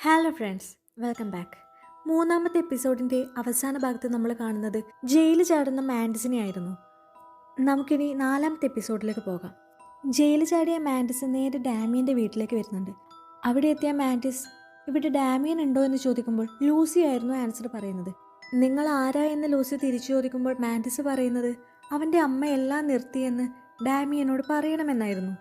Hello friends welcome back മൂന്നാമത്തെ എപ്പിസോഡിന്റെ അവസാന ഭാഗത്ത് നമ്മൾ കാണുന്നത് ജയിലിൽ ചാടുന്ന മാൻഡിസിനെ ആയിരുന്നു. നമുക്കിനി നാലാമത്തെ എപ്പിസോഡിലേക്ക് പോകാം. ജയിലിൽ ചാടിയ മാൻഡിസ് നേരെ ഡാമിയന്റെ വീട്ടിലേക്ക് വരുന്നുണ്ട്. അവിടെ എത്തിയ മാൻഡിസ് ഇവിടെ ഡാമിയൻ ഉണ്ടോ എന്ന് ചോദിക്കുമ്പോൾ ലൂസി ആയിരുന്നു ആൻസർ പറയുന്നത്. നിങ്ങൾ ആരാ എന്ന് ലൂസി തിരിച്ചു ചോദിക്കുമ്പോൾ മാൻഡിസ് പറയുന്നത് അവന്റെ അമ്മ എല്ലാം നിർത്തിയെന്ന് ഡാമിയനോട് പറയണമെന്നായിരുന്നു.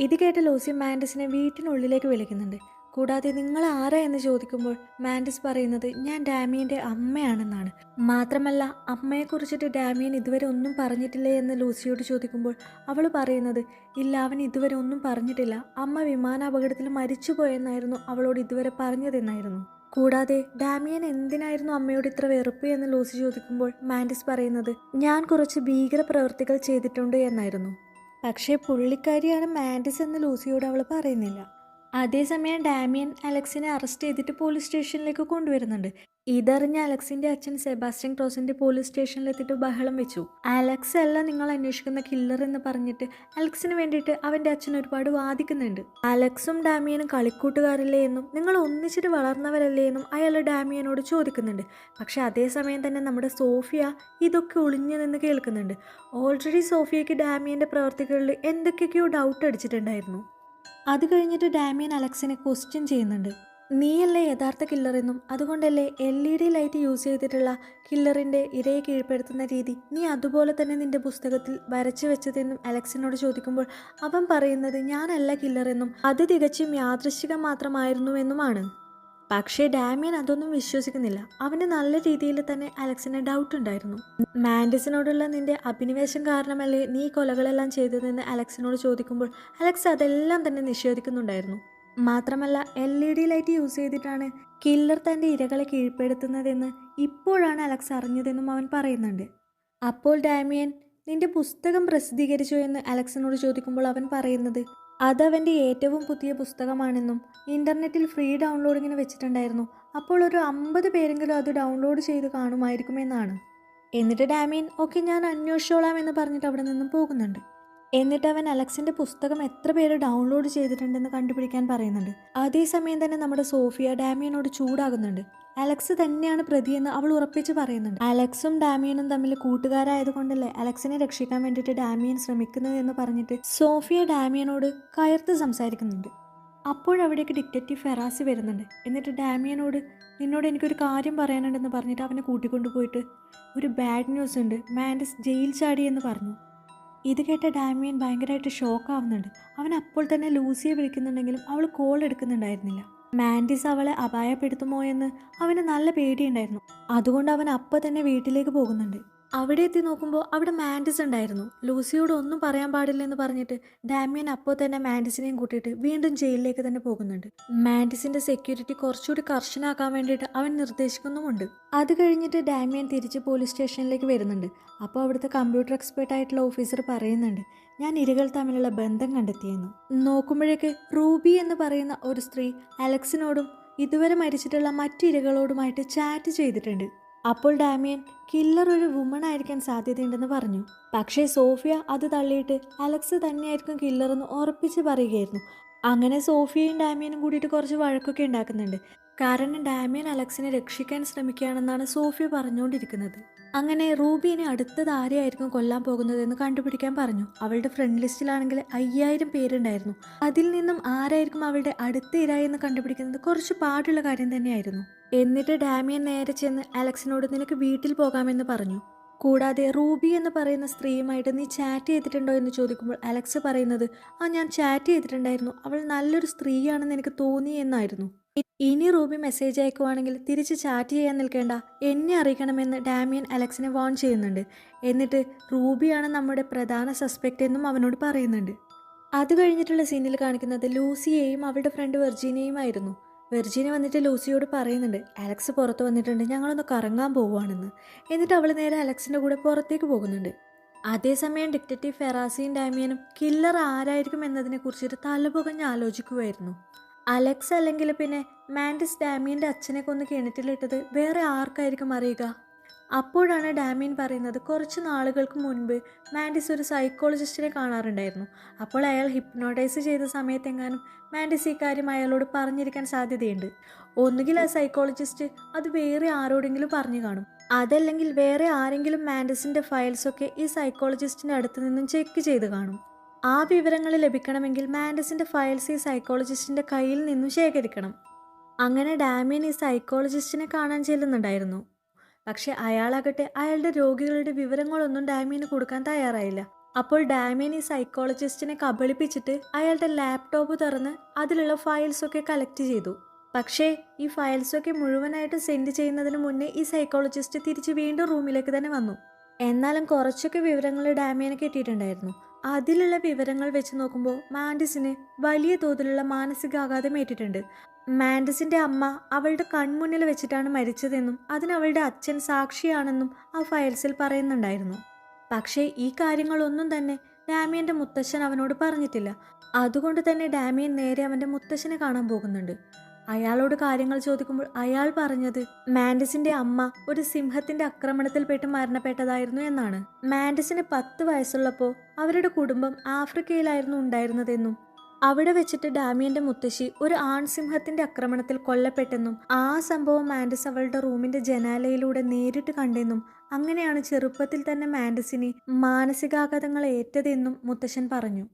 ഇത് കേട്ട ലൂസി മാൻഡിസിനെ വീട്ടിനുള്ളിലേക്ക് വിളിക്കുന്നുണ്ട്. കൂടാതെ നിങ്ങൾ ആരാ എന്ന് ചോദിക്കുമ്പോൾ മാൻഡിസ് പറയുന്നത് ഞാൻ ഡാമിയന്റെ അമ്മയാണെന്നാണ്. മാത്രമല്ല അമ്മയെക്കുറിച്ചിട്ട് ഡാമിയൻ ഇതുവരെ ഒന്നും പറഞ്ഞിട്ടില്ലേ എന്ന് ലൂസിയോട് ചോദിക്കുമ്പോൾ അവൾ പറയുന്നത് ഇല്ല അവൻ ഇതുവരെ ഒന്നും പറഞ്ഞിട്ടില്ല. അമ്മ വിമാനാപകടത്തിൽ മരിച്ചുപോയെന്നായിരുന്നു അവളോട് ഇതുവരെ പറഞ്ഞതെന്നായിരുന്നു. കൂടാതെ ഡാമിയൻ എന്തിനായിരുന്നു അമ്മയോട് ഇത്ര വെറുപ്പ് എന്ന് ലൂസി ചോദിക്കുമ്പോൾ മാൻഡിസ് പറയുന്നത് ഞാൻ കുറച്ച് ഭീകര പ്രവൃത്തികൾ ചെയ്തിട്ടുണ്ട് എന്നായിരുന്നു. പക്ഷേ പുള്ളിക്കാരിയാണ് മാൻഡിസ് എന്ന് ലൂസിയോട് അവൾ പറയുന്നില്ല. അതേസമയം ഡാമിയൻ അലക്സിനെ അറസ്റ്റ് ചെയ്തിട്ട് പോലീസ് സ്റ്റേഷനിലേക്ക് കൊണ്ടുവരുന്നുണ്ട്. ഇതറിഞ്ഞ അലക്സിന്റെ അച്ഛൻ സെബാസ്റ്റ്യൻ ക്രോസിന്റെ പോലീസ് സ്റ്റേഷനിലെത്തിയിട്ട് ബഹളം വെച്ചു. അലക്സ് അല്ല നിങ്ങൾ അന്വേഷിക്കുന്ന കില്ലർ എന്ന് പറഞ്ഞിട്ട് അലക്സിന് വേണ്ടിയിട്ട് അവന്റെ അച്ഛൻ ഒരുപാട് വാദിക്കുന്നുണ്ട്. അലക്സും ഡാമിയനും കളിക്കൂട്ടുകാരല്ലേ എന്നും നിങ്ങൾ ഒന്നിച്ചിട്ട് വളർന്നവരല്ലേ എന്നും അയാൾ ഡാമിയനോട് ചോദിക്കുന്നുണ്ട്. പക്ഷെ അതേസമയം തന്നെ നമ്മുടെ സോഫിയ ഇതൊക്കെ ഒളിഞ്ഞു നിന്ന് കേൾക്കുന്നുണ്ട്. ഓൾറെഡി സോഫിയയ്ക്ക് ഡാമിയന്റെ പ്രവർത്തികളിൽ എന്തൊക്കെയൊക്കെയോ ഡൗട്ട് അടിച്ചിട്ടുണ്ടായിരുന്നു. അത് കഴിഞ്ഞിട്ട് ഡാമിയൻ അലക്സിനെ ക്വസ്റ്റ്യൻ ചെയ്യുന്നുണ്ട്. നീയല്ലേ യഥാർത്ഥ കില്ലറെന്നും അതുകൊണ്ടല്ലേ L E D light use ചെയ്തിട്ടുള്ള കില്ലറിന്റെ ഇരയെ കീഴ്പ്പെടുത്തുന്ന രീതി നീ അതുപോലെ തന്നെ നിന്റെ പുസ്തകത്തിൽ വരച്ചു വെച്ചതെന്നും അലക്സിനോട് ചോദിക്കുമ്പോൾ അവൻ പറയുന്നത് ഞാനല്ല കില്ലറെന്നും അത് തികച്ചും യാദൃശികം മാത്രമായിരുന്നുവെന്നുമാണ്. പക്ഷേ ഡാമിയൻ അതൊന്നും വിശ്വസിക്കുന്നില്ല. അവന് നല്ല രീതിയിൽ തന്നെ അലക്സിന് ഡൗട്ട് ഉണ്ടായിരുന്നു. മാൻഡിസിനോടുള്ള നിന്റെ അഭിനിവേശം കാരണമല്ലേ നീ കൊലകളെല്ലാം ചെയ്തതെന്ന് അലക്സിനോട് ചോദിക്കുമ്പോൾ അലക്സ് അതെല്ലാം തന്നെ നിഷേധിക്കുന്നുണ്ടായിരുന്നു. മാത്രമല്ല L E D light use ചെയ്തിട്ടാണ് കില്ലർ തന്റെ ഇരകളെ കീഴ്പ്പെടുത്തുന്നതെന്ന് ഇപ്പോഴാണ് അലക്സ് അറിഞ്ഞതെന്നും അവൻ പറയുന്നുണ്ട്. അപ്പോൾ ഡാമിയൻ നിന്റെ പുസ്തകം പ്രസിദ്ധീകരിച്ചോ എന്ന് അലക്സിനോട് ചോദിക്കുമ്പോൾ അവൻ പറയുന്നത് അതവന്റെ ഏറ്റവും പുതിയ പുസ്തകമാണെന്നും ഇന്റർനെറ്റിൽ ഫ്രീ ഡൗൺലോഡിങ്ങിന് വെച്ചിട്ടുണ്ടായിരുന്നു. അപ്പോൾ ഒരു അമ്പത് പേരെങ്കിലും അത് ഡൗൺലോഡ് ചെയ്ത് കാണുമായിരിക്കുമെന്നാണ്. എന്നിട്ട് ഡാമീൻ ഓക്കെ ഞാൻ അന്വേഷിച്ചോളാം എന്ന് പറഞ്ഞിട്ട് അവിടെ നിന്നും പോകുന്നുണ്ട്. എന്നിട്ട് അവൻ അലക്സിന്റെ പുസ്തകം എത്ര പേര് ഡൗൺലോഡ് ചെയ്തിട്ടുണ്ടെന്ന് കണ്ടുപിടിക്കാൻ പറയുന്നുണ്ട്. അതേസമയം തന്നെ നമ്മുടെ സോഫിയ ഡാമിയനോട് ചൂടാകുന്നുണ്ട്. അലക്സ് തന്നെയാണ് പ്രതിയെന്ന് അവൾ ഉറപ്പിച്ച് പറയുന്നുണ്ട്. അലക്സും ഡാമിയനും തമ്മിൽ കൂട്ടുകാരായതുകൊണ്ടല്ലേ അലക്സിനെ രക്ഷിക്കാൻ വേണ്ടിയിട്ട് ഡാമിയൻ ശ്രമിക്കുന്നത് എന്ന് പറഞ്ഞിട്ട് സോഫിയ ഡാമിയനോട് കയർത്ത് സംസാരിക്കുന്നുണ്ട്. അപ്പോഴവിടേക്ക് ഡിറ്റക്റ്റീവ് ഫെറാസി വരുന്നുണ്ട്. എന്നിട്ട് ഡാമിയനോട് നിന്നോട് എനിക്കൊരു കാര്യം പറയാനുണ്ടെന്ന് പറഞ്ഞിട്ട് അവനെ കൂട്ടിക്കൊണ്ടു പോയിട്ട് ഒരു ബാഡ് ന്യൂസ് ഉണ്ട്. മാൻഡസ് ജയിൽ ചാടി എന്ന് പറഞ്ഞു. ഇത് കേട്ട ഡാമിയൻ ഭയങ്കരമായിട്ട് ഷോക്ക് ആവുന്നുണ്ട് അവൻ അപ്പോൾ തന്നെ ലൂസിയെ വിളിക്കുന്നുണ്ടെങ്കിലും അവൾ കോൾ എടുക്കുന്നുണ്ടായിരുന്നില്ല. മാൻഡിസ് അവളെ അപായപ്പെടുത്തുമോ എന്ന് അവന് നല്ല പേടിയുണ്ടായിരുന്നു. അതുകൊണ്ട് അവൻ അപ്പം തന്നെ വീട്ടിലേക്ക് പോകുന്നുണ്ട്. അവിടെ എത്തി നോക്കുമ്പോൾ അവിടെ മാൻഡിസ് ഉണ്ടായിരുന്നു. ലൂസിയോട് ഒന്നും പറയാൻ പാടില്ലെന്ന് പറഞ്ഞിട്ട് ഡാമിയൻ അപ്പോൾ തന്നെ മാൻഡിസിനെയും കൂട്ടിയിട്ട് വീണ്ടും ജയിലിലേക്ക് തന്നെ പോകുന്നുണ്ട്. മാൻഡിസിന്റെ സെക്യൂരിറ്റി കുറച്ചുകൂടി കർശനാക്കാൻ വേണ്ടിയിട്ട് അവൻ നിർദ്ദേശിക്കുന്നുമുണ്ട്. അത് കഴിഞ്ഞിട്ട് ഡാമിയൻ തിരിച്ച് പോലീസ് സ്റ്റേഷനിലേക്ക് വരുന്നുണ്ട്. അപ്പോൾ അവിടുത്തെ കമ്പ്യൂട്ടർ എക്സ്പേർട്ട് ആയിട്ടുള്ള ഓഫീസർ പറയുന്നുണ്ട് ഞാൻ ഇരകൾ തമ്മിലുള്ള ബന്ധം കണ്ടെത്തിയെന്ന്. നോക്കുമ്പോഴേക്ക് റൂബി എന്ന് പറയുന്ന ഒരു സ്ത്രീ അലക്സിനോടും ഇതുവരെ മരിച്ചിട്ടുള്ള മറ്റു ഇരകളോടുമായിട്ട് ചാറ്റ് ചെയ്തിട്ടുണ്ട്. അപ്പോൾ ഡാമിയൻ കില്ലർ ഒരു വുമൺ ആയിരിക്കാൻ സാധ്യതയുണ്ടെന്ന് പറഞ്ഞു. പക്ഷേ സോഫിയ അത് തള്ളിയിട്ട് അലക്സ് തന്നെയായിരിക്കും കില്ലർ എന്ന് ഉറപ്പിച്ച് പറയുകയായിരുന്നു. അങ്ങനെ സോഫിയയും ഡാമിയനും കൂടിയിട്ട് കുറച്ച് വഴക്കൊക്കെ ഉണ്ടാക്കുന്നുണ്ട്. കാരണം ഡാമിയൻ അലക്സിനെ രക്ഷിക്കാൻ ശ്രമിക്കുകയാണെന്നാണ് സോഫിയ പറഞ്ഞുകൊണ്ടിരിക്കുന്നത്. അങ്ങനെ റൂബിനെ അടുത്തത് ആരെയായിരിക്കും കൊല്ലാൻ പോകുന്നതെന്ന് കണ്ടുപിടിക്കാൻ പറഞ്ഞു. അവളുടെ ഫ്രണ്ട് ലിസ്റ്റിലാണെങ്കിൽ അയ്യായിരം പേരുണ്ടായിരുന്നു. അതിൽ നിന്നും ആരായിരിക്കും അവളുടെ അടുത്ത ഇരായി എന്ന് കണ്ടുപിടിക്കുന്നത് കുറച്ച് പാടുള്ള കാര്യം തന്നെയായിരുന്നു. എന്നിട്ട് ഡാമിയൻ നേരെ ചെന്ന് അലക്സിനോട് നിനക്ക് വീട്ടിൽ പോകാമെന്ന് പറഞ്ഞു. കൂടാതെ റൂബി എന്ന് പറയുന്ന സ്ത്രീയുമായിട്ട് നീ ചാറ്റ് ചെയ്തിട്ടുണ്ടോ എന്ന് ചോദിക്കുമ്പോൾ അലക്സ് പറയുന്നത് ആ ഞാൻ ചാറ്റ് ചെയ്തിട്ടുണ്ടായിരുന്നു. അവൾ നല്ലൊരു സ്ത്രീയാണെന്ന് എനിക്ക് തോന്നി എന്നായിരുന്നു. ഇനി റൂബി മെസ്സേജ് അയക്കുവാണെങ്കിൽ തിരിച്ച് ചാറ്റ് ചെയ്യാൻ നിൽക്കേണ്ട. എന്നെ അറിയിക്കണമെന്ന് ഡാമിയൻ അലക്സിനെ വാൺ ചെയ്യുന്നുണ്ട്. എന്നിട്ട് റൂബിയാണ് നമ്മുടെ പ്രധാന സസ്പെക്റ്റ് എന്നും അവനോട് പറയുന്നുണ്ട്. അത് കഴിഞ്ഞിട്ടുള്ള സീനിൽ കാണിക്കുന്നത് ലൂസിയെയും അവളുടെ ഫ്രണ്ട് വെർജീനയും ആയിരുന്നു. വെർജീന വന്നിട്ട് ലൂസിയോട് പറയുന്നുണ്ട് അലക്സ് പുറത്ത് വന്നിട്ടുണ്ട് ഞങ്ങളൊന്ന് കറങ്ങാൻ പോവുകയാണെന്ന്. എന്നിട്ട് അവൾ നേരെ അലക്സിന്റെ കൂടെ പുറത്തേക്ക് പോകുന്നുണ്ട്. അതേസമയം ഡിക്റ്റേറ്റീവ് ഫെറാസിയും ഡാമിയനും കില്ലർ ആരായിരിക്കും എന്നതിനെ കുറിച്ചിട്ട് തലപുകഞ്ഞ് ആലോചിക്കുമായിരുന്നു അലക്സ് അല്ലെങ്കിൽ പിന്നെ മാൻഡിസ് ഡാമിയന്റെ അച്ഛനെ കൊന്ന് കിണറ്റിലിട്ടത് വേറെ ആർക്കായിരിക്കും അറിയുക? അപ്പോഴാണ് ഡാമിയൻ പറയുന്നത് കുറച്ച് നാളുകൾക്ക് മുൻപ് മാൻഡിസ് ഒരു സൈക്കോളജിസ്റ്റിനെ കാണാറുണ്ടായിരുന്നു. അപ്പോൾ അയാൾ ഹിപ്നോട്ടൈസ് ചെയ്ത സമയത്തെങ്ങാനും മാൻഡിസ് ഈ കാര്യം അയാളോട് പറഞ്ഞിരിക്കാൻ സാധ്യതയുണ്ട്. ഒന്നുകിൽ ആ സൈക്കോളജിസ്റ്റ് അത് വേറെ ആരോടെങ്കിലും പറഞ്ഞു കാണും. അതല്ലെങ്കിൽ വേറെ ആരെങ്കിലും മാൻഡിസിന്റെ ഫയൽസൊക്കെ ഈ സൈക്കോളജിസ്റ്റിന്റെ അടുത്ത് നിന്നും ചെക്ക് ചെയ്ത് കാണും. ആ വിവരങ്ങൾ ലഭിക്കണമെങ്കിൽ മാൻഡിസിന്റെ ഫയൽസ് ഈ സൈക്കോളജിസ്റ്റിന്റെ കയ്യിൽ നിന്നും ശേഖരിക്കണം. അങ്ങനെ ഡാമിയൻ ഈ സൈക്കോളജിസ്റ്റിനെ കാണാൻ ചെല്ലുന്നുണ്ടായിരുന്നു. പക്ഷെ അയാളാകട്ടെ അയാളുടെ രോഗികളുടെ വിവരങ്ങളൊന്നും ഡാമിയന് കൊടുക്കാൻ തയ്യാറായില്ല. അപ്പോൾ ഡാമിയൻ ഈ സൈക്കോളജിസ്റ്റിനെ കബളിപ്പിച്ചിട്ട് അയാളുടെ ലാപ്ടോപ്പ് തുറന്ന് അതിലുള്ള ഫയൽസൊക്കെ കളക്ട് ചെയ്തു. പക്ഷേ ഈ ഫയൽസൊക്കെ മുഴുവനായിട്ട് സെൻഡ് ചെയ്യുന്നതിന് മുന്നേ ഈ സൈക്കോളജിസ്റ്റ് തിരിച്ച് വീണ്ടും റൂമിലേക്ക് തന്നെ വന്നു. എന്നാലും കുറച്ചൊക്കെ വിവരങ്ങൾ ഡാമിയന് കിട്ടിയിട്ടുണ്ടായിരുന്നു. അതിലുള്ള വിവരങ്ങൾ വെച്ച് നോക്കുമ്പോൾ മാൻഡിസിന് വലിയ തോതിലുള്ള മാനസികാഘാതം ഏറ്റിട്ടുണ്ട്. മാൻഡിസിന്റെ അമ്മ അവളുടെ കൺമുന്നിൽ വെച്ചിട്ടാണ് മരിച്ചതെന്നും അതിന് അവളുടെ അച്ഛൻ സാക്ഷിയാണെന്നും ആ ഫയൽസിൽ പറയുന്നുണ്ടായിരുന്നു. പക്ഷേ ഈ കാര്യങ്ങളൊന്നും തന്നെ ഡാമിയന്റെ മുത്തശ്ശൻ അവനോട് പറഞ്ഞിട്ടില്ല. അതുകൊണ്ട് തന്നെ ഡാമിയൻ നേരെ അവന്റെ മുത്തശ്ശനെ കാണാൻ പോകുന്നുണ്ട്. അയാളോട് കാര്യങ്ങൾ ചോദിക്കുമ്പോൾ അയാൾ പറഞ്ഞത് മാൻഡസിന്റെ അമ്മ ഒരു സിംഹത്തിന്റെ ആക്രമണത്തിൽപ്പെട്ട് മരണപ്പെട്ടതായിരുന്നു എന്നാണ്. മാൻഡസിന് പത്ത് വയസ്സുള്ളപ്പോൾ അവരുടെ കുടുംബം ആഫ്രിക്കയിലായിരുന്നു ഉണ്ടായിരുന്നതെന്നും അവിടെ വെച്ചിട്ട് ഡാമിയന്റെ മുത്തശ്ശി ഒരു ആൺസിംഹത്തിന്റെ ആക്രമണത്തിൽ കൊല്ലപ്പെട്ടെന്നും ആ സംഭവം മാൻഡസ് അവളുടെ റൂമിന്റെ ജനാലയിലൂടെ നേരിട്ട് കണ്ടെന്നും അങ്ങനെയാണ് ചെറുപ്പത്തിൽ തന്നെ മാൻഡസിന് മാനസികാഘാതങ്ങൾ ഏറ്റതെന്നും മുത്തശ്ശൻ പറഞ്ഞു.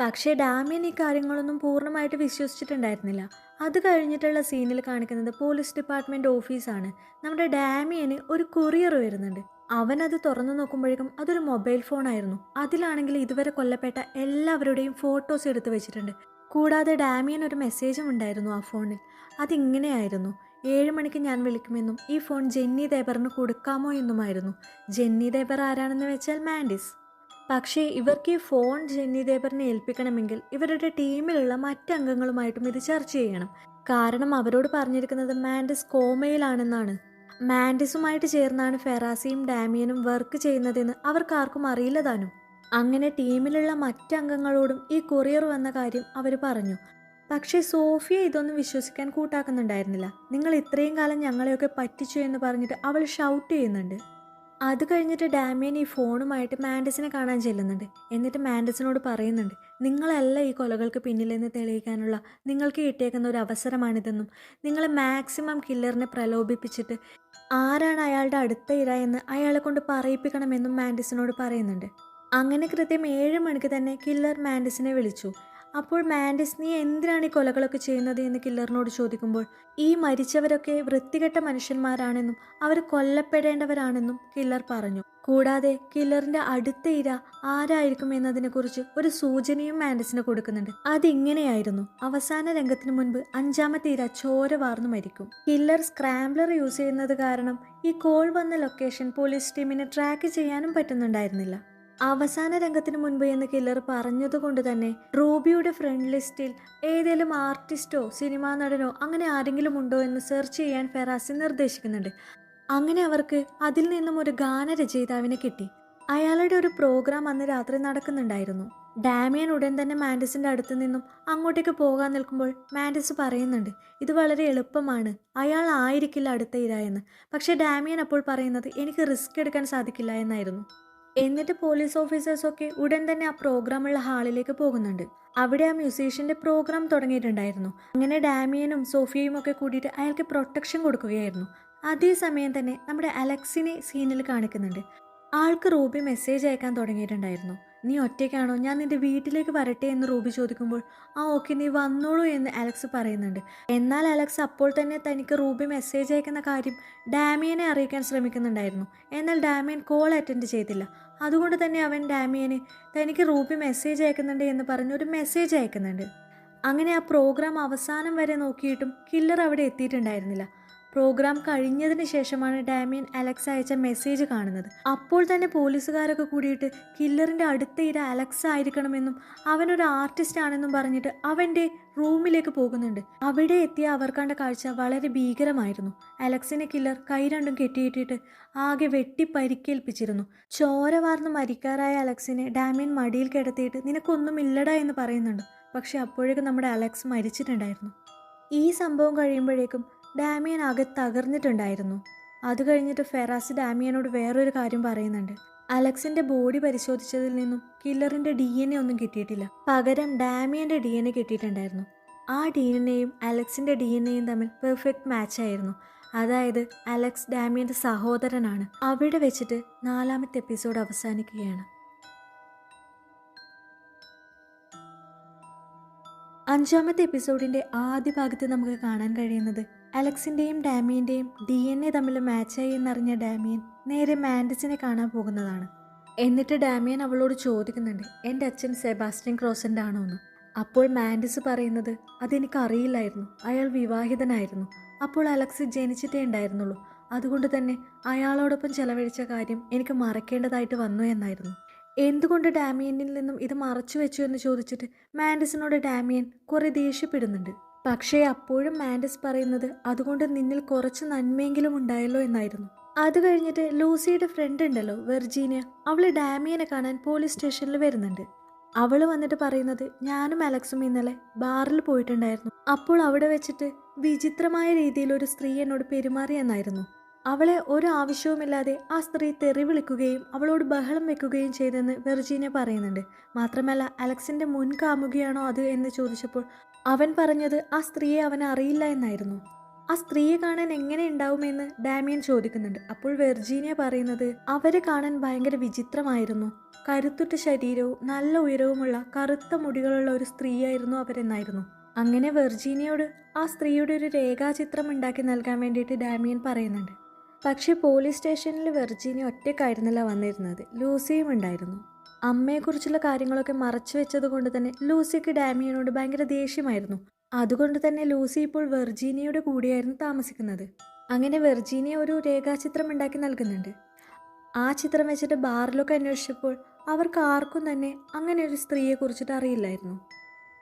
പക്ഷേ ഡാമിയൻ ഈ കാര്യങ്ങളൊന്നും പൂർണമായിട്ട് വിശ്വസിച്ചിട്ടുണ്ടായിരുന്നില്ല. അത് കഴിഞ്ഞിട്ടുള്ള സീനിൽ കാണിക്കുന്നത് പോലീസ് ഡിപ്പാർട്ട്മെന്റ് ഓഫീസാണ്. നമ്മുടെ ഡാമിയന് ഒരു കൊറിയർ വരുന്നുണ്ട്. അവൻ അത് തുറന്നു നോക്കുമ്പോഴേക്കും അതൊരു മൊബൈൽ ഫോണായിരുന്നു. അതിലാണെങ്കിൽ ഇതുവരെ കൊല്ലപ്പെട്ട എല്ലാവരുടെയും ഫോട്ടോസ് എടുത്തു വെച്ചിട്ടുണ്ട്. കൂടാതെ ഡാമിയൻ ഒരു മെസ്സേജും ഉണ്ടായിരുന്നു ആ ഫോണിൽ. അതിങ്ങനെയായിരുന്നു. ഏഴ് മണിക്ക് ഞാൻ വിളിക്കുമെന്നും ഈ ഫോൺ ജെന്നി ദേബറിന് കൊടുക്കാമോ എന്നുമായിരുന്നു. ജെന്നി ദേബർ ആരാണെന്ന് വെച്ചാൽ മാൻഡിസ്. പക്ഷേ ഇവർക്ക് ഈ ഫോൺ ജെന്നി ദേബറിനെ ഏൽപ്പിക്കണമെങ്കിൽ ഇവരുടെ ടീമിലുള്ള മറ്റംഗങ്ങളുമായിട്ടും ഇത് ചർച്ച ചെയ്യണം. കാരണം അവരോട് പറഞ്ഞിരിക്കുന്നത് മാൻഡിസ് കോമയിലാണെന്നാണ്. മാൻഡിസുമായിട്ട് ചേർന്നാണ് ഫെറാസിയും ഡാമിയനും വർക്ക് ചെയ്യുന്നതെന്ന് അവർക്കാർക്കും അറിയില്ല താനും അങ്ങനെ ടീമിലുള്ള മറ്റംഗങ്ങളോടും ഈ കൊറിയർ വന്ന കാര്യം അവർ പറഞ്ഞു. പക്ഷേ സോഫിയ ഇതൊന്നും വിശ്വസിക്കാൻ കൂട്ടാക്കുന്നുണ്ടായിരുന്നില്ല. നിങ്ങൾ ഇത്രയും കാലം ഞങ്ങളെയൊക്കെ പറ്റിച്ചു എന്ന് പറഞ്ഞിട്ട് അവൾ ഷൗട്ട് ചെയ്യുന്നുണ്ട്. അത് കഴിഞ്ഞിട്ട് ഡാമിയൻ ഈ ഫോണുമായിട്ട് മാൻഡസിനെ കാണാൻ ചെല്ലുന്നുണ്ട്. എന്നിട്ട് മാൻഡസിനോട് പറയുന്നുണ്ട് നിങ്ങളല്ല ഈ കൊലകൾക്ക് പിന്നിലെന്ന് തെളിയിക്കാനുള്ള നിങ്ങൾക്ക് കിട്ടിയേക്കുന്ന ഒരു അവസരമാണിതെന്നും. നിങ്ങൾ മാക്സിമം കില്ലറിനെ പ്രലോഭിപ്പിച്ചിട്ട് ആരാണ് അയാളുടെ അടുത്ത ഇര എന്ന് അയാളെ കൊണ്ട് പറയിപ്പിക്കണമെന്നും മാൻഡിസിനോട് പറയുന്നുണ്ട്. അങ്ങനെ കൃത്യം ഏഴ് മണിക്ക് തന്നെ കില്ലർ മാൻഡിസിനെ വിളിച്ചു. അപ്പോൾ മാൻഡിസ് നീ എന്തിനാണ് ഈ കൊലകളൊക്കെ ചെയ്യുന്നത്? എന്ന് കില്ലറിനോട് ചോദിക്കുമ്പോൾ ഈ മരിച്ചവരൊക്കെ വൃത്തികെട്ട മനുഷ്യന്മാരാണെന്നും അവർ കൊല്ലപ്പെടേണ്ടവരാണെന്നും കില്ലർ പറഞ്ഞു. കൂടാതെ കില്ലറിന്റെ അടുത്ത ഇര ആരായിരിക്കും എന്നതിനെക്കുറിച്ച് ഒരു സൂചനയും മാൻഡസിന് കൊടുക്കുന്നുണ്ട്. അതിങ്ങനെയായിരുന്നു? അവസാന രംഗത്തിന് മുൻപ് അഞ്ചാമത്തെ ഇര ചോര വാർന്നു മരിക്കും. കില്ലർ സ്ക്രാംബ്ലർ യൂസ് ചെയ്യുന്നത് കാരണം ഈ കോൾ വന്ന ലൊക്കേഷൻ പോലീസ് ടീമിനെ ട്രാക്ക് ചെയ്യാനും പറ്റുന്നുണ്ടായിരുന്നില്ല. അവസാന രംഗത്തിന് മുൻപ് എന്ന് കില്ലർ പറഞ്ഞതുകൊണ്ട് തന്നെ റൂബിയുടെ ഫ്രണ്ട് ലിസ്റ്റിൽ ഏതെങ്കിലും ആർട്ടിസ്റ്റോ സിനിമാ നടനോ അങ്ങനെ ആരെങ്കിലും ഉണ്ടോ എന്ന് സെർച്ച് ചെയ്യാൻ ഫെറാസി നിർദ്ദേശിക്കുന്നുണ്ട്. അങ്ങനെ അവർക്ക് അതിൽ നിന്നും ഒരു ഗാനരചയിതാവിനെ കിട്ടി. അയാളുടെ ഒരു പ്രോഗ്രാം അന്ന് രാത്രി നടക്കുന്നുണ്ടായിരുന്നു. ഡാമിയൻ ഉടൻ തന്നെ മാൻഡിസിന്റെ അടുത്ത് നിന്നും അങ്ങോട്ടേക്ക് പോകാൻ നിൽക്കുമ്പോൾ മാൻഡിസ് പറയുന്നുണ്ട് ഇത് വളരെ എളുപ്പമാണ്. അയാൾ ആയിരിക്കില്ല അടുത്ത ഇര എന്ന്. പക്ഷേ ഡാമിയൻ അപ്പോൾ പറയുന്നത് എനിക്ക് റിസ്ക് എടുക്കാൻ സാധിക്കില്ല എന്നായിരുന്നു. എന്നിട്ട് പോലീസ് ഓഫീസേഴ്സൊക്കെ ഉടൻ തന്നെ ആ പ്രോഗ്രാമുള്ള ഹാളിലേക്ക് പോകുന്നുണ്ട്. അവിടെ ആ മ്യൂസീഷ്യന്റെ പ്രോഗ്രാം തുടങ്ങിയിട്ടുണ്ടായിരുന്നു. അങ്ങനെ ഡാമിയനും സോഫിയയും ഒക്കെ കൂടിയിട്ട് അയാൾക്ക് പ്രൊട്ടക്ഷൻ കൊടുക്കുകയായിരുന്നു. അതേസമയം തന്നെ നമ്മുടെ അലക്സിനെ സീനിൽ കാണിക്കുന്നുണ്ട്. ആൾക്ക് റൂബി മെസ്സേജ് അയക്കാൻ തുടങ്ങിയിട്ടുണ്ടായിരുന്നു. നീ ഒറ്റയ്ക്കാണോ? ഞാൻ നിന്റെ വീട്ടിലേക്ക് വരട്ടെ എന്ന് റൂബി ചോദിക്കുമ്പോൾ ആ ഓക്കെ നീ വന്നോളൂ എന്ന് അലക്സ് പറയുന്നുണ്ട്. എന്നാൽ അലക്സ് അപ്പോൾ തന്നെ തനിക്ക് റൂബി മെസ്സേജ് അയക്കുന്ന കാര്യം ഡാമിയനെ അറിയിക്കാൻ ശ്രമിക്കുന്നുണ്ടായിരുന്നു. എന്നാൽ ഡാമിയൻ കോൾ അറ്റൻഡ് ചെയ്തില്ല. അതുകൊണ്ട് തന്നെ അവൻ ഡാമിയന് തനിക്ക് റൂബി മെസ്സേജ് അയക്കുന്നുണ്ട് എന്ന് പറഞ്ഞ് ഒരു മെസ്സേജ് അയക്കുന്നുണ്ട്. അങ്ങനെ ആ പ്രോഗ്രാം അവസാനം വരെ നോക്കിയിട്ടും കില്ലർ അവിടെ എത്തിയിട്ടുണ്ടായിരുന്നില്ല. പ്രോഗ്രാം കഴിഞ്ഞതിന് ശേഷമാണ് ഡാമിയൻ അലക്സ് അയച്ച മെസ്സേജ് കാണുന്നത്. അപ്പോൾ തന്നെ പോലീസുകാരൊക്കെ കൂടിയിട്ട് കില്ലറിന്റെ അടുത്ത ഇര അലക്സ് ആയിരിക്കണമെന്നും അവനൊരു ആർട്ടിസ്റ്റ് ആണെന്നും പറഞ്ഞിട്ട് അവന്റെ റൂമിലേക്ക് പോകുന്നുണ്ട്. അവിടെ എത്തിയ അവർ കണ്ട കാഴ്ച വളരെ ഭീകരമായിരുന്നു. അലക്സിനെ കില്ലർ കൈ രണ്ടും കെട്ടിയിട്ടിട്ട് ആകെ വെട്ടി പരിക്കേൽപ്പിച്ചിരുന്നു ചോര വാർന്ന് മരിക്കാറായ അലക്സിനെ ഡാമിയൻ മടിയിൽ കിടത്തിയിട്ട് നിനക്കൊന്നുമില്ലടാ എന്ന് പറയുന്നുണ്ട്. പക്ഷെ അപ്പോഴേക്കും നമ്മുടെ അലക്സ് മരിച്ചിട്ടുണ്ടായിരുന്നു. ഈ സംഭവം കഴിയുമ്പോഴേക്കും ഡാമിയൻ ആകെ തകർന്നിട്ടുണ്ടായിരുന്നു. അത് കഴിഞ്ഞിട്ട് ഫെറാസ് ഡാമിയനോട് വേറൊരു കാര്യം പറയുന്നുണ്ട്. അലക്സിന്റെ ബോഡി പരിശോധിച്ചതിൽ നിന്നും കില്ലറിന്റെ ഡി എൻ എ ഒന്നും കിട്ടിയിട്ടില്ല. പകരം ഡാമിയന്റെ ഡി എൻ എ കിട്ടിയിട്ടുണ്ടായിരുന്നു. ആ ഡി എൻ എയും അലക്സിന്റെ ഡി എൻ എയും തമ്മിൽ പെർഫെക്റ്റ് മാച്ച് ആയിരുന്നു. അതായത് അലക്സ് ഡാമിയന്റെ സഹോദരനാണ്. അവിടെ വെച്ചിട്ട് നാലാമത്തെ എപ്പിസോഡ് അവസാനിക്കുകയാണ്. അഞ്ചാമത്തെ എപ്പിസോഡിന്റെ ആദ്യ ഭാഗത്ത് നമുക്ക് കാണാൻ കഴിയുന്നത് അലക്സിന്റെയും ഡാമിയന്റെയും ഡി എൻ എ തമ്മിൽ മാച്ചായി എന്നറിഞ്ഞ ഡാമിയൻ നേരെ മാൻഡിസിനെ കാണാൻ പോകുന്നതാണ്. എന്നിട്ട് ഡാമിയൻ അവളോട് ചോദിക്കുന്നുണ്ട് എന്റെ അച്ഛൻ സെബാസ്റ്റ്യൻ ക്രോസന്റ് ആണോ എന്ന് അപ്പോൾ മാൻഡിസ് പറയുന്നത് അതെനിക്ക് അറിയില്ലായിരുന്നു അയാൾ വിവാഹിതനായിരുന്നു. അപ്പോൾ അലക്സ് ജനിച്ചിട്ടേ ഉണ്ടായിരുന്നുള്ളൂ. അതുകൊണ്ട് തന്നെ അയാളോടൊപ്പം ചെലവഴിച്ച കാര്യം എനിക്ക് മറക്കേണ്ടതായിട്ട് വന്നു എന്നായിരുന്നു. എന്തുകൊണ്ട് ഡാമിയനിൽ നിന്നും ഇത് മറച്ചു വെച്ചു എന്ന് ചോദിച്ചിട്ട് മാൻഡിസിനോട് ഡാമിയൻ കുറേ ദേഷ്യപ്പെടുന്നുണ്ട്. പക്ഷേ അപ്പോഴും മാൻഡസ് പറയുന്നത് അതുകൊണ്ട് നിന്നിൽ കുറച്ച് നന്മയെങ്കിലും ഉണ്ടായല്ലോ എന്നായിരുന്നു. അത് കഴിഞ്ഞിട്ട് ലൂസിയുടെ ഫ്രണ്ട് ഉണ്ടല്ലോ വെർജീനിയ. അവൾ ഡാമിയനെ കാണാൻ പോലീസ് സ്റ്റേഷനിൽ വരുന്നുണ്ട്. അവൾ വന്നിട്ട് പറയുന്നത് ഞാനും അലക്സും ഇന്നലെ ബാറിൽ പോയിട്ടുണ്ടായിരുന്നു. അപ്പോൾ അവിടെ വെച്ചിട്ട് വിചിത്രമായ രീതിയിൽ ഒരു സ്ത്രീ എന്നോട് പെരുമാറിയെന്നായിരുന്നു അവളെ ഒരു ആവശ്യവുമില്ലാതെ ആ സ്ത്രീ തെറി വിളിക്കുകയും അവളോട് ബഹളം വെക്കുകയും ചെയ്തെന്ന് വെർജീനിയ പറയുന്നുണ്ട്. മാത്രമല്ല അലക്സിന്റെ മുൻകാമുകയാണോ അത് എന്ന് ചോദിച്ചപ്പോൾ അവൻ പറഞ്ഞത് ആ സ്ത്രീയെ അവൻ അറിയില്ല എന്നായിരുന്നു. ആ സ്ത്രീയെ കാണാൻ എങ്ങനെ ഉണ്ടാവുമെന്ന് ഡാമിയൻ ചോദിക്കുന്നുണ്ട്. അപ്പോൾ വെർജീനിയ പറയുന്നത് അവരെ കാണാൻ ഭയങ്കര വിചിത്രമായിരുന്നു. കരുത്തുറ്റ ശരീരവും നല്ല ഉയരവുമുള്ള കറുത്ത മുടികളുള്ള ഒരു സ്ത്രീയായിരുന്നു അവരെന്നായിരുന്നു. അങ്ങനെ വെർജീനിയോട് ആ സ്ത്രീയുടെ ഒരു രേഖാചിത്രം ഉണ്ടാക്കി നൽകാൻ വേണ്ടിയിട്ട് ഡാമിയൻ പറയുന്നുണ്ട്. പക്ഷേ പോലീസ് സ്റ്റേഷനിൽ വെർജീനിയ ഒറ്റയ്ക്കായിരുന്നില്ല വന്നിരുന്നത്. ലൂസിയും ഉണ്ടായിരുന്നു. അമ്മയെക്കുറിച്ചുള്ള കാര്യങ്ങളൊക്കെ മറച്ചു വെച്ചത് കൊണ്ട് തന്നെ ലൂസിക്ക് ഡാമിയനോട് ഭയങ്കര ദേഷ്യമായിരുന്നു. അതുകൊണ്ട് തന്നെ ലൂസി ഇപ്പോൾ വെർജീനിയയുടെ കൂടെയായിരുന്നു താമസിക്കുന്നത്. അങ്ങനെ വെർജീനിയ ഒരു രേഖാചിത്രം ഉണ്ടാക്കി നൽകുന്നുണ്ട്. ആ ചിത്രം വെച്ചിട്ട് ബാറിലൊക്കെ അന്വേഷിച്ചപ്പോൾ അവർക്ക് ആർക്കും തന്നെ അങ്ങനെ ഒരു സ്ത്രീയെ കുറിച്ചിട്ട് അറിയില്ലായിരുന്നു.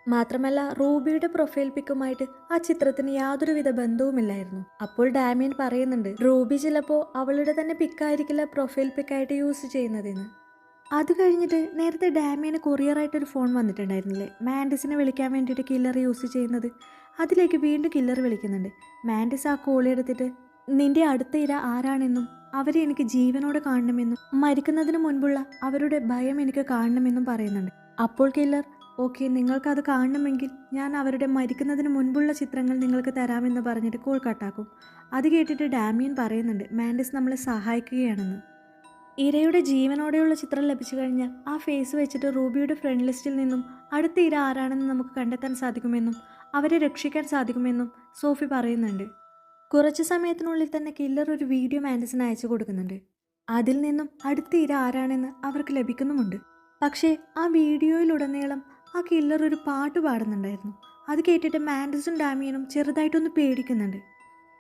മാത്രമല്ല റൂബിയുടെ പ്രൊഫൈൽ പിക്കുമായിട്ട് ആ ചിത്രത്തിന് യാതൊരുവിധ ബന്ധവുമില്ലായിരുന്നു. അപ്പോൾ ഡാമിയൻ പറയുന്നുണ്ട് റൂബി ചിലപ്പോൾ അവളുടെ തന്നെ പിക്കായിരിക്കില്ല പ്രൊഫൈൽ പിക്കായിട്ട് യൂസ് ചെയ്യുന്നതെന്ന്. അത് കഴിഞ്ഞിട്ട് നേരത്തെ ഡാമിയന് കൊറിയറായിട്ടൊരു ഫോൺ വന്നിട്ടുണ്ടായിരുന്നില്ലേ? മാൻഡിസിനെ വിളിക്കാൻ വേണ്ടിയിട്ട് കില്ലർ യൂസ് ചെയ്യുന്നത്. അതിലേക്ക് വീണ്ടും കില്ലർ വിളിക്കുന്നുണ്ട്. മാൻഡിസ് ആ കോൾ എടുത്തിട്ട് നിന്റെ അടുത്ത ഇര ആരാണെന്നും അവരെ എനിക്ക് ജീവനോടെ കാണണമെന്നും മരിക്കുന്നതിന് മുൻപുള്ള അവരുടെ ഭയം എനിക്ക് കാണണമെന്നും പറയുന്നുണ്ട്. അപ്പോൾ കില്ലർ ഓക്കെ നിങ്ങൾക്കത് കാണണമെങ്കിൽ ഞാൻ അവരുടെ മരിക്കുന്നതിന് മുൻപുള്ള ചിത്രങ്ങൾ നിങ്ങൾക്ക് തരാമെന്ന് പറഞ്ഞിട്ട് കോൾ കട്ടാക്കും അത് കേട്ടിട്ട് ഡാമിയൻ പറയുന്നുണ്ട് മാൻഡിസ് നമ്മളെ സഹായിക്കുകയാണെന്ന്. ഇരയുടെ ജീവനോടെയുള്ള ചിത്രം ലഭിച്ചു കഴിഞ്ഞാൽ ആ ഫേസ് വെച്ചിട്ട് റൂബിയുടെ ഫ്രണ്ട് ലിസ്റ്റിൽ നിന്നും അടുത്ത ഇര ആരാണെന്ന് നമുക്ക് കണ്ടെത്താൻ സാധിക്കുമെന്നും അവരെ രക്ഷിക്കാൻ സാധിക്കുമെന്നും സോഫി പറയുന്നുണ്ട്. കുറച്ച് സമയത്തിനുള്ളിൽ തന്നെ കില്ലർ ഒരു വീഡിയോ മാൻഡസിന് അയച്ചു കൊടുക്കുന്നുണ്ട്. അതിൽ നിന്നും അടുത്ത ഇര ആരാണെന്ന് അവർക്ക് ലഭിക്കുന്നുമുണ്ട്. പക്ഷേ ആ വീഡിയോയിലുടനീളം ആ കില്ലർ ഒരു പാട്ട് പാടുന്നുണ്ടായിരുന്നു. അത് കേട്ടിട്ട് മാൻഡസും ഡാമിയനും ചെറുതായിട്ടൊന്ന് പേടിക്കുന്നുണ്ട്.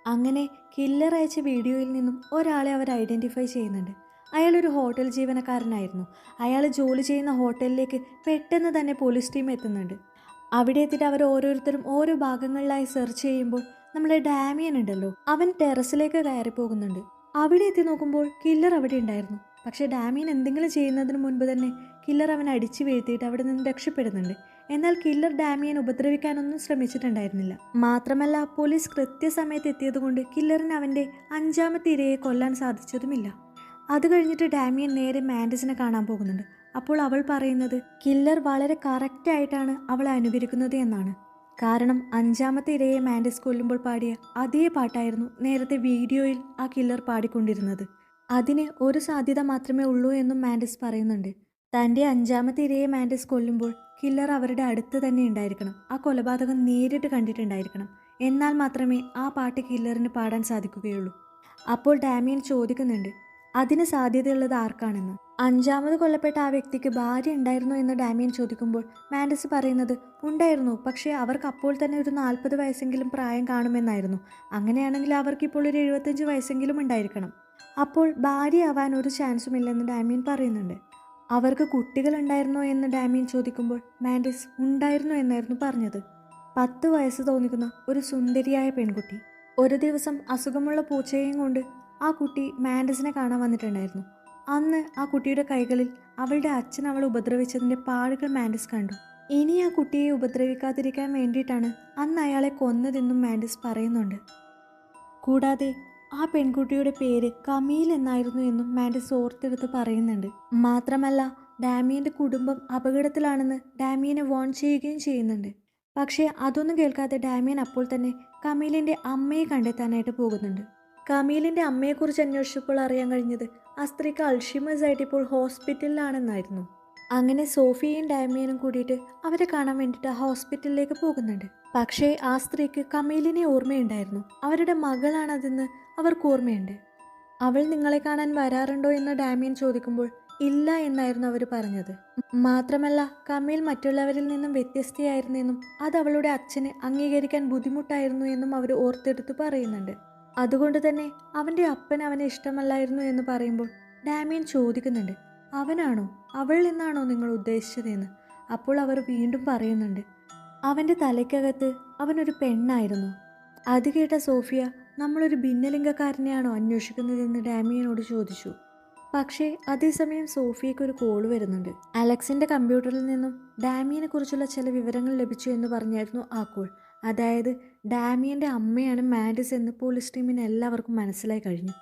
അങ്ങനെ കില്ലർ അയച്ച വീഡിയോയിൽ നിന്നും ഒരാളെ അവർ ഐഡന്റിഫൈ ചെയ്യുന്നുണ്ട്. അയാളൊരു ഹോട്ടൽ ജീവനക്കാരനായിരുന്നു. അയാൾ ജോലി ചെയ്യുന്ന ഹോട്ടലിലേക്ക് പെട്ടെന്ന് തന്നെ പോലീസ് ടീം എത്തുന്നുണ്ട്. അവിടെ എത്തിയിട്ട് അവർ ഓരോരുത്തരും ഓരോ ഭാഗങ്ങളിലായി സെർച്ച് ചെയ്യുമ്പോൾ നമ്മുടെ ഡാമിയൻ ഉണ്ടല്ലോ അവൻ ടെറസിലേക്ക് കയറി പോകുന്നുണ്ട്. അവിടെ എത്തി നോക്കുമ്പോൾ കില്ലർ അവിടെ ഉണ്ടായിരുന്നു. പക്ഷേ ഡാമിയൻ എന്തെങ്കിലും ചെയ്യുന്നതിന് മുൻപ് തന്നെ കില്ലർ അവൻ അടിച്ചു വീഴ്ത്തിയിട്ട് അവിടെ നിന്ന് രക്ഷപ്പെടുന്നുണ്ട്. എന്നാൽ കില്ലർ ഡാമിയൻ ഉപദ്രവിക്കാനൊന്നും ശ്രമിച്ചിട്ടുണ്ടായിരുന്നില്ല. മാത്രമല്ല പോലീസ് കൃത്യസമയത്ത് എത്തിയതുകൊണ്ട് കില്ലറിന് അവന്റെ അഞ്ചാമത്തെ ഇരയെ കൊല്ലാൻ സാധിച്ചതുമില്ല. അത് കഴിഞ്ഞിട്ട് ഡാമിയൻ നേരെ മാൻഡസിനെ കാണാൻ പോകുന്നുണ്ട്. അപ്പോൾ അവൾ പറയുന്നത് കില്ലർ വളരെ കറക്റ്റായിട്ടാണ് അവളെ അനുകരിക്കുന്നത് എന്നാണ്. കാരണം അഞ്ചാമത്തെ ഇരയെ മാൻഡസ് കൊല്ലുമ്പോൾ പാടിയ അതേ പാട്ടായിരുന്നു നേരത്തെ വീഡിയോയിൽ ആ കില്ലർ പാടിക്കൊണ്ടിരുന്നത്. അതിന് ഒരു സാധ്യത മാത്രമേ ഉള്ളൂ എന്നും മാൻഡസ് പറയുന്നുണ്ട്. തന്റെ അഞ്ചാമത്തെ ഇരയെ മാൻഡസ് കൊല്ലുമ്പോൾ കില്ലർ അവരുടെ അടുത്ത് തന്നെ ഉണ്ടായിരിക്കണം. ആ കൊലപാതകം നേരിട്ട് കണ്ടിട്ടുണ്ടായിരിക്കണം. എന്നാൽ മാത്രമേ ആ പാട്ട് കില്ലറിന് പാടാൻ സാധിക്കുകയുള്ളൂ. അപ്പോൾ ഡാമിയൻ ചോദിക്കുന്നുണ്ട് അതിന് സാധ്യതയുള്ളത് ആർക്കാണെന്ന്. അഞ്ചാമത് കൊല്ലപ്പെട്ട ആ വ്യക്തിക്ക് ഭാര്യ ഉണ്ടായിരുന്നോ എന്ന് ഡാമിയൻ ചോദിക്കുമ്പോൾ മാൻഡസ് പറയുന്നത് ഉണ്ടായിരുന്നു പക്ഷേ അവർക്ക് അപ്പോൾ തന്നെ ഒരു നാൽപ്പത് വയസ്സെങ്കിലും പ്രായം കാണുമെന്നായിരുന്നു. അങ്ങനെയാണെങ്കിൽ അവർക്ക് ഇപ്പോൾ ഒരു എഴുപത്തഞ്ച് വയസ്സെങ്കിലും ഉണ്ടായിരിക്കണം. അപ്പോൾ ഭാര്യ ആവാൻ ഒരു ചാൻസും ഇല്ലെന്ന് ഡാമിയൻ പറയുന്നുണ്ട്. അവർക്ക് കുട്ടികൾ ഉണ്ടായിരുന്നോ എന്ന് ഡാമിയൻ ചോദിക്കുമ്പോൾ മാൻഡസ് ഉണ്ടായിരുന്നു എന്നായിരുന്നു പറഞ്ഞത്. പത്ത് വയസ്സ് തോന്നിക്കുന്ന ഒരു സുന്ദരിയായ പെൺകുട്ടി. ഒരു ദിവസം അസുഖമുള്ള പൂച്ചയെയും കൊണ്ട് ആ കുട്ടി മാൻഡസിനെ കാണാൻ വന്നിട്ടുണ്ടായിരുന്നു. അന്ന് ആ കുട്ടിയുടെ കൈകളിൽ അവളുടെ അച്ഛൻ അവളെ ഉപദ്രവിച്ചതിന്റെ പാടുകൾ മാൻഡസ് കണ്ടു. ഇനി ആ കുട്ടിയെ ഉപദ്രവിക്കാതിരിക്കാൻ വേണ്ടിയിട്ടാണ് അന്ന് അയാളെ കൊന്നതെന്നും മാൻഡസ് പറയുന്നുണ്ട്. കൂടാതെ ആ പെൺകുട്ടിയുടെ പേര് കമീൽ എന്നായിരുന്നു എന്നും മാൻഡസ് ഓർത്തെടുത്ത് പറയുന്നുണ്ട്. മാത്രമല്ല ഡാമിയന്റെ കുടുംബം അപകടത്തിലാണെന്ന് ഡാമിയനെ വോൺ ചെയ്യുകയും ചെയ്യുന്നുണ്ട്. പക്ഷേ അതൊന്നും കേൾക്കാതെ ഡാമിയൻ അപ്പോൾ തന്നെ കമീലിന്റെ അമ്മയെ കണ്ടെത്താനായിട്ട് പോകുന്നുണ്ട്. കമീലിന്റെ അമ്മയെക്കുറിച്ച് അന്വേഷിച്ചപ്പോൾ അറിയാൻ കഴിഞ്ഞത് ആ സ്ത്രീക്ക് അൾഷിമേഴ്സ് ആയിട്ട് ഇപ്പോൾ ഹോസ്പിറ്റലിലാണെന്നായിരുന്നു. അങ്ങനെ സോഫിയയും ഡാമിയനും കൂടിയിട്ട് അവരെ കാണാൻ വേണ്ടിയിട്ട് ആ ഹോസ്പിറ്റലിലേക്ക് പോകുന്നുണ്ട്. പക്ഷേ ആ സ്ത്രീക്ക് കമീലിനെ ഓർമ്മയുണ്ടായിരുന്നു. അവരുടെ മകളാണതെന്ന് അവർക്ക് ഓർമ്മയുണ്ട്. അവൾ നിങ്ങളെ കാണാൻ വരാറുണ്ടോ എന്ന് ഡാമിയൻ ചോദിക്കുമ്പോൾ ഇല്ല എന്നായിരുന്നു അവർ പറഞ്ഞത്. മാത്രമല്ല കമീൽ മറ്റുള്ളവരിൽ നിന്നും വ്യത്യസ്തയായിരുന്നെന്നും അത് അവളുടെ അച്ഛന് അംഗീകരിക്കാൻ ബുദ്ധിമുട്ടായിരുന്നു എന്നും അവർ ഓർത്തെടുത്ത് പറയുന്നുണ്ട്. അതുകൊണ്ട് തന്നെ അവന്റെ അപ്പൻ അവനെ ഇഷ്ടമല്ലായിരുന്നു എന്ന് പറയുമ്പോൾ ഡാമിയൻ ചോദിക്കുന്നുണ്ട് അവനാണോ? അവൾ എന്നാണോ നിങ്ങൾ ഉദ്ദേശിച്ചതെന്ന്? അപ്പോൾ അവർ വീണ്ടും പറയുന്നുണ്ട് അവന്റെ തലയ്ക്കകത്ത് അവനൊരു പെണ്ണായിരുന്നു. അത് കേട്ട സോഫിയ നമ്മളൊരു ഭിന്നലിംഗക്കാരനെയാണോ അന്വേഷിക്കുന്നതെന്ന് ഡാമിയനോട് ചോദിച്ചു. പക്ഷേ അതേസമയം സോഫിയയ്ക്ക് ഒരു കോൾ വരുന്നുണ്ട്. അലക്സിന്റെ കമ്പ്യൂട്ടറിൽ നിന്നും ഡാമിയനെ കുറിച്ചുള്ള ചില വിവരങ്ങൾ ലഭിച്ചു എന്ന് പറഞ്ഞായിരുന്നു ആ കോൾ. അതായത് ഡാമിയന്റെ അമ്മയാണ് മാഡിസ് എന്ന് പോലീസ് ടീമിന് എല്ലാവർക്കും മനസ്സിലായി കഴിഞ്ഞു.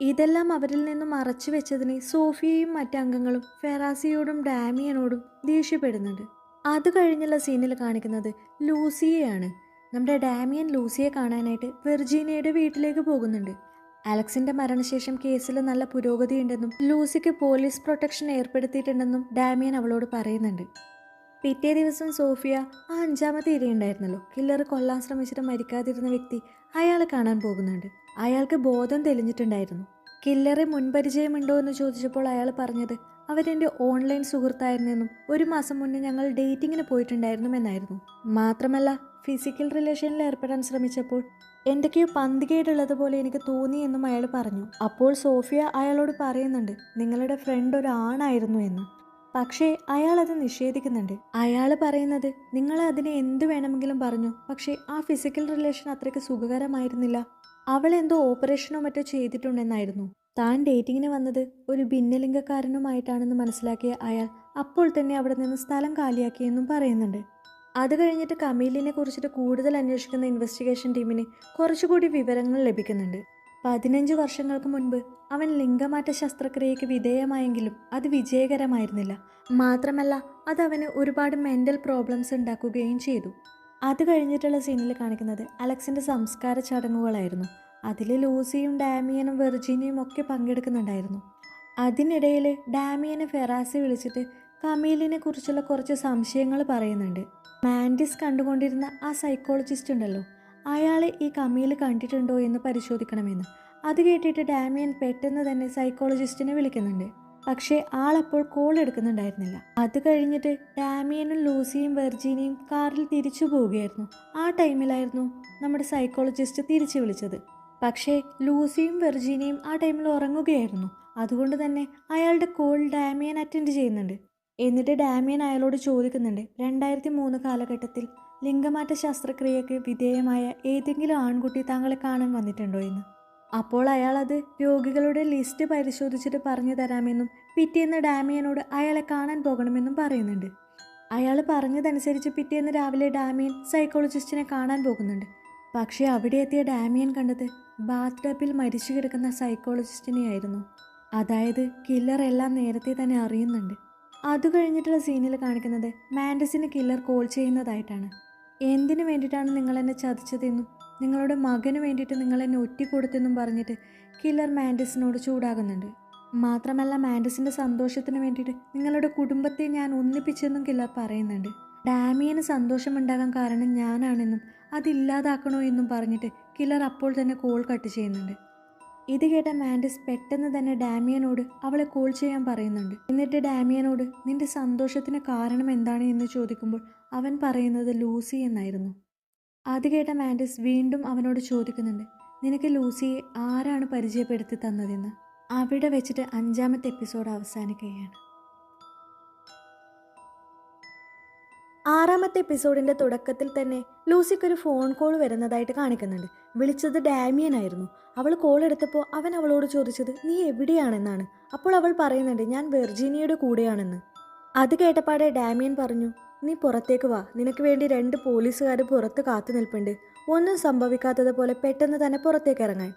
ഇതെല്ലാം അവരിൽ നിന്നും മറച്ചു വെച്ചതിന് സോഫിയയും മറ്റംഗങ്ങളും ഫെറാസിയോടും ഡാമിയനോടും ദേഷ്യപ്പെടുന്നുണ്ട്. അത് കഴിഞ്ഞുള്ള സീനിൽ കാണിക്കുന്നത് ലൂസിയെയാണ്. നമ്മുടെ ഡാമിയൻ ലൂസിയെ കാണാനായിട്ട് വെർജീനിയയുടെ വീട്ടിലേക്ക് പോകുന്നുണ്ട്. അലക്സിന്റെ മരണശേഷം കേസിൽ നല്ല പുരോഗതിയുണ്ടെന്നും ലൂസിക്ക് പോലീസ് പ്രൊട്ടക്ഷൻ ഏർപ്പെടുത്തിയിട്ടുണ്ടെന്നും ഡാമിയൻ അവളോട് പറയുന്നുണ്ട്. പിറ്റേ ദിവസം സോഫിയ ആ അഞ്ചാമത്തെ ഇരയുണ്ടായിരുന്നല്ലോ കില്ലർ കൊല്ലാൻ ശ്രമിച്ചിട്ട് മരിക്കാതിരുന്ന വ്യക്തി അയാളെ കാണാൻ പോകുന്നുണ്ട്. അയാൾക്ക് ബോധം തെളിഞ്ഞിട്ടുണ്ടായിരുന്നു. കില്ലറെ മുൻപരിചയമുണ്ടോ എന്ന് ചോദിച്ചപ്പോൾ അയാൾ പറഞ്ഞത് അവരെന്റെ ഓൺലൈൻ സുഹൃത്തായിരുന്നെന്നും ഒരു മാസം മുന്നേ ഞങ്ങൾ ഡേറ്റിങ്ങിന് പോയിട്ടുണ്ടായിരുന്നുവെന്നായിരുന്നു മാത്രമല്ല ഫിസിക്കൽ റിലേഷനിൽ ഏർപ്പെടാൻ ശ്രമിച്ചപ്പോൾ എന്തൊക്കെയോ പന്തികേടുള്ളതുപോലെ എനിക്ക് തോന്നി എന്നും അയാൾ പറഞ്ഞു. അപ്പോൾ സോഫിയ അയാളോട് പറയുന്നുണ്ട് നിങ്ങളുടെ ഫ്രണ്ട് ഒരു ആണായിരുന്നു എന്ന്. പക്ഷേ അയാൾ അത് നിഷേധിക്കുന്നുണ്ട്. അയാൾ പറയുന്നത് നിങ്ങൾ അതിനെ എന്ത് വേണമെങ്കിലും പറഞ്ഞു. പക്ഷേ ആ ഫിസിക്കൽ റിലേഷൻ അത്രയ്ക്ക് സുഖകരമായിരുന്നില്ല. അവൾ എന്തോ ഓപ്പറേഷനോ മറ്റോ ചെയ്തിട്ടുണ്ടെന്നായിരുന്നു. താൻ ഡേറ്റിങ്ങിന് വന്നത് ഒരു ഭിന്നലിംഗക്കാരനുമായിട്ടാണെന്ന് മനസ്സിലാക്കിയ അയാൾ അപ്പോൾ തന്നെ അവിടെ നിന്ന് സ്ഥലം കാലിയാക്കിയെന്നും പറയുന്നുണ്ട്. അത് കഴിഞ്ഞിട്ട് കമീലിനെ കുറിച്ചിട്ട് കൂടുതൽ അന്വേഷിക്കുന്ന ഇൻവെസ്റ്റിഗേഷൻ ടീമിന് കുറച്ചുകൂടി വിവരങ്ങൾ ലഭിക്കുന്നുണ്ട്. പതിനഞ്ച് വർഷങ്ങൾക്ക് മുൻപ് അവൻ ലിംഗമാറ്റ ശസ്ത്രക്രിയയ്ക്ക് വിധേയമായെങ്കിലും അത് വിജയകരമായിരുന്നില്ല. മാത്രമല്ല അത് അവന് ഒരുപാട് മെന്റൽ പ്രോബ്ലംസ് ഉണ്ടാക്കുകയും ചെയ്തു. അത് കഴിഞ്ഞിട്ടുള്ള സീനിൽ കാണിക്കുന്നത് അലക്സിന്റെ സംസ്കാര ചടങ്ങുകളായിരുന്നു. അതിൽ ലൂസിയും ഡാമിയനും വെർജീനിയും ഒക്കെ പങ്കെടുക്കുന്നുണ്ടായിരുന്നു. അതിനിടയിൽ ഡാമിയനെ ഫെറാസി വിളിച്ചിട്ട് കമീലിനെ കുറിച്ചുള്ള കുറച്ച് സംശയങ്ങൾ പറയുന്നുണ്ട്. മാൻഡിസ് കണ്ടുകൊണ്ടിരുന്ന ആ സൈക്കോളജിസ്റ്റ് ഉണ്ടല്ലോ അയാളെ ഈ കമ്മിയിൽ കണ്ടിട്ടുണ്ടോ എന്ന് പരിശോധിക്കണമെന്ന്. അത് കേട്ടിട്ട് ഡാമിയൻ പെട്ടെന്ന് തന്നെ സൈക്കോളജിസ്റ്റിനെ വിളിക്കുന്നുണ്ട്. പക്ഷേ ആളപ്പോൾ കോൾ എടുക്കുന്നുണ്ടായിരുന്നില്ല. അത് കഴിഞ്ഞിട്ട് ഡാമിയനും ലൂസിയും വെർജീനിയും കാറിൽ തിരിച്ചു പോവുകയായിരുന്നു. ആ ടൈമിലായിരുന്നു നമ്മുടെ സൈക്കോളജിസ്റ്റ് തിരിച്ചു വിളിച്ചത്. പക്ഷേ ലൂസിയും വെർജീനിയും ആ ടൈമിൽ ഉറങ്ങുകയായിരുന്നു. അതുകൊണ്ട് തന്നെ അയാളുടെ കോൾ ഡാമിയൻ അറ്റൻഡ് ചെയ്യുന്നുണ്ട്. എന്നിട്ട് ഡാമിയൻ അയാളോട് ചോദിക്കുന്നുണ്ട് രണ്ടായിരത്തി മൂന്ന് കാലഘട്ടത്തിൽ ലിംഗമാറ്റ ശസ്ത്രക്രിയക്ക് വിധേയമായ ഏതെങ്കിലും ആൺകുട്ടി താങ്കളെ കാണാൻ വന്നിട്ടുണ്ടോ എന്ന്? അപ്പോൾ അയാൾ അത് രോഗികളുടെ ലിസ്റ്റ് പരിശോധിച്ചിട്ട് പറഞ്ഞു തരാമെന്നും പിറ്റേന്ന് ഡാമിയനോട് അയാളെ കാണാൻ പോകണമെന്നും പറയുന്നുണ്ട്. അയാൾ പറഞ്ഞതനുസരിച്ച് പിറ്റേന്ന് രാവിലെ ഡാമിയൻ സൈക്കോളജിസ്റ്റിനെ കാണാൻ പോകുന്നുണ്ട്. പക്ഷേ അവിടെ എത്തിയ ഡാമിയൻ കണ്ടത് ബാത്ത് ടബിൽ മരിച്ചു കിടക്കുന്ന സൈക്കോളജിസ്റ്റിനെയായിരുന്നു. അതായത് കില്ലർ എല്ലാം നേരത്തെ തന്നെ അറിയുന്നുണ്ട്. അത് കഴിഞ്ഞിട്ടുള്ള സീനിൽ കാണിക്കുന്നത് മാൻഡസിന് കില്ലർ കോൾ ചെയ്യുന്നതായിട്ടാണ്. എന്തിനു വേണ്ടിയിട്ടാണ് നിങ്ങൾ എന്നെ ചതിച്ചതെന്നും നിങ്ങളുടെ മകന് വേണ്ടിയിട്ട് നിങ്ങൾ എന്നെ ഒറ്റിക്കൊടുത്തെന്നും പറഞ്ഞിട്ട് കില്ലർ മാൻഡസിനോട് ചൂടാകുന്നുണ്ട്. മാത്രമല്ല മാൻഡസിന്റെ സന്തോഷത്തിന് വേണ്ടിയിട്ട് നിങ്ങളുടെ കുടുംബത്തെ ഞാൻ ഒന്നിപ്പിച്ചെന്നും കില്ലർ പറയുന്നുണ്ട്. ഡാമിയന് സന്തോഷമുണ്ടാകാൻ കാരണം ഞാനാണെന്നും അതില്ലാതാക്കണോ എന്നും പറഞ്ഞിട്ട് കില്ലർ അപ്പോൾ തന്നെ കോൾ കട്ട് ചെയ്യുന്നുണ്ട്. ഇത് കേട്ട മാൻഡിസ് പെട്ടെന്ന് തന്നെ ഡാമിയനോട് അവളെ കോൾ ചെയ്യാൻ പറയുന്നുണ്ട്. എന്നിട്ട് ഡാമിയനോട് നിന്റെ സന്തോഷത്തിന് കാരണം എന്താണ്? എന്ന് ചോദിക്കുമ്പോൾ അവൻ പറയുന്നത് ലൂസി എന്നായിരുന്നു. അത് കേട്ട മാൻഡിസ് വീണ്ടും അവനോട് ചോദിക്കുന്നുണ്ട് നിനക്ക് ലൂസിയെ ആരാണ് പരിചയപ്പെടുത്തി തന്നതെന്ന്? അവിടെ വെച്ചിട്ട് അഞ്ചാമത്തെ എപ്പിസോഡ് അവസാനിക്കുകയാണ്. ആറാമത്തെ എപ്പിസോഡിന്റെ തുടക്കത്തിൽ തന്നെ ലൂസിക്ക് ഒരു ഫോൺ കോൾ വരുന്നതായിട്ട് കാണിക്കുന്നുണ്ട്. വിളിച്ചത് ഡാമിയൻ ആയിരുന്നു. അവൾ കോൾ എടുത്തപ്പോൾ അവൻ അവളോട് ചോദിച്ചത് നീ എവിടെയാണെന്നാണ്? അപ്പോൾ അവൾ പറയുന്നുണ്ട് ഞാൻ വെർജീനിയയുടെ കൂടെയാണെന്ന്. അത് കേട്ടപ്പാടെ ഡാമിയൻ പറഞ്ഞു നീ പുറത്തേക്ക് വാ. നിനക്ക് വേണ്ടി രണ്ട് പോലീസുകാർ പുറത്ത് കാത്തു നിൽപ്പുണ്ട്. ഒന്നും സംഭവിക്കാത്തതുപോലെ പെട്ടെന്ന് തന്നെ പുറത്തേക്ക് ഇറങ്ങാൻ.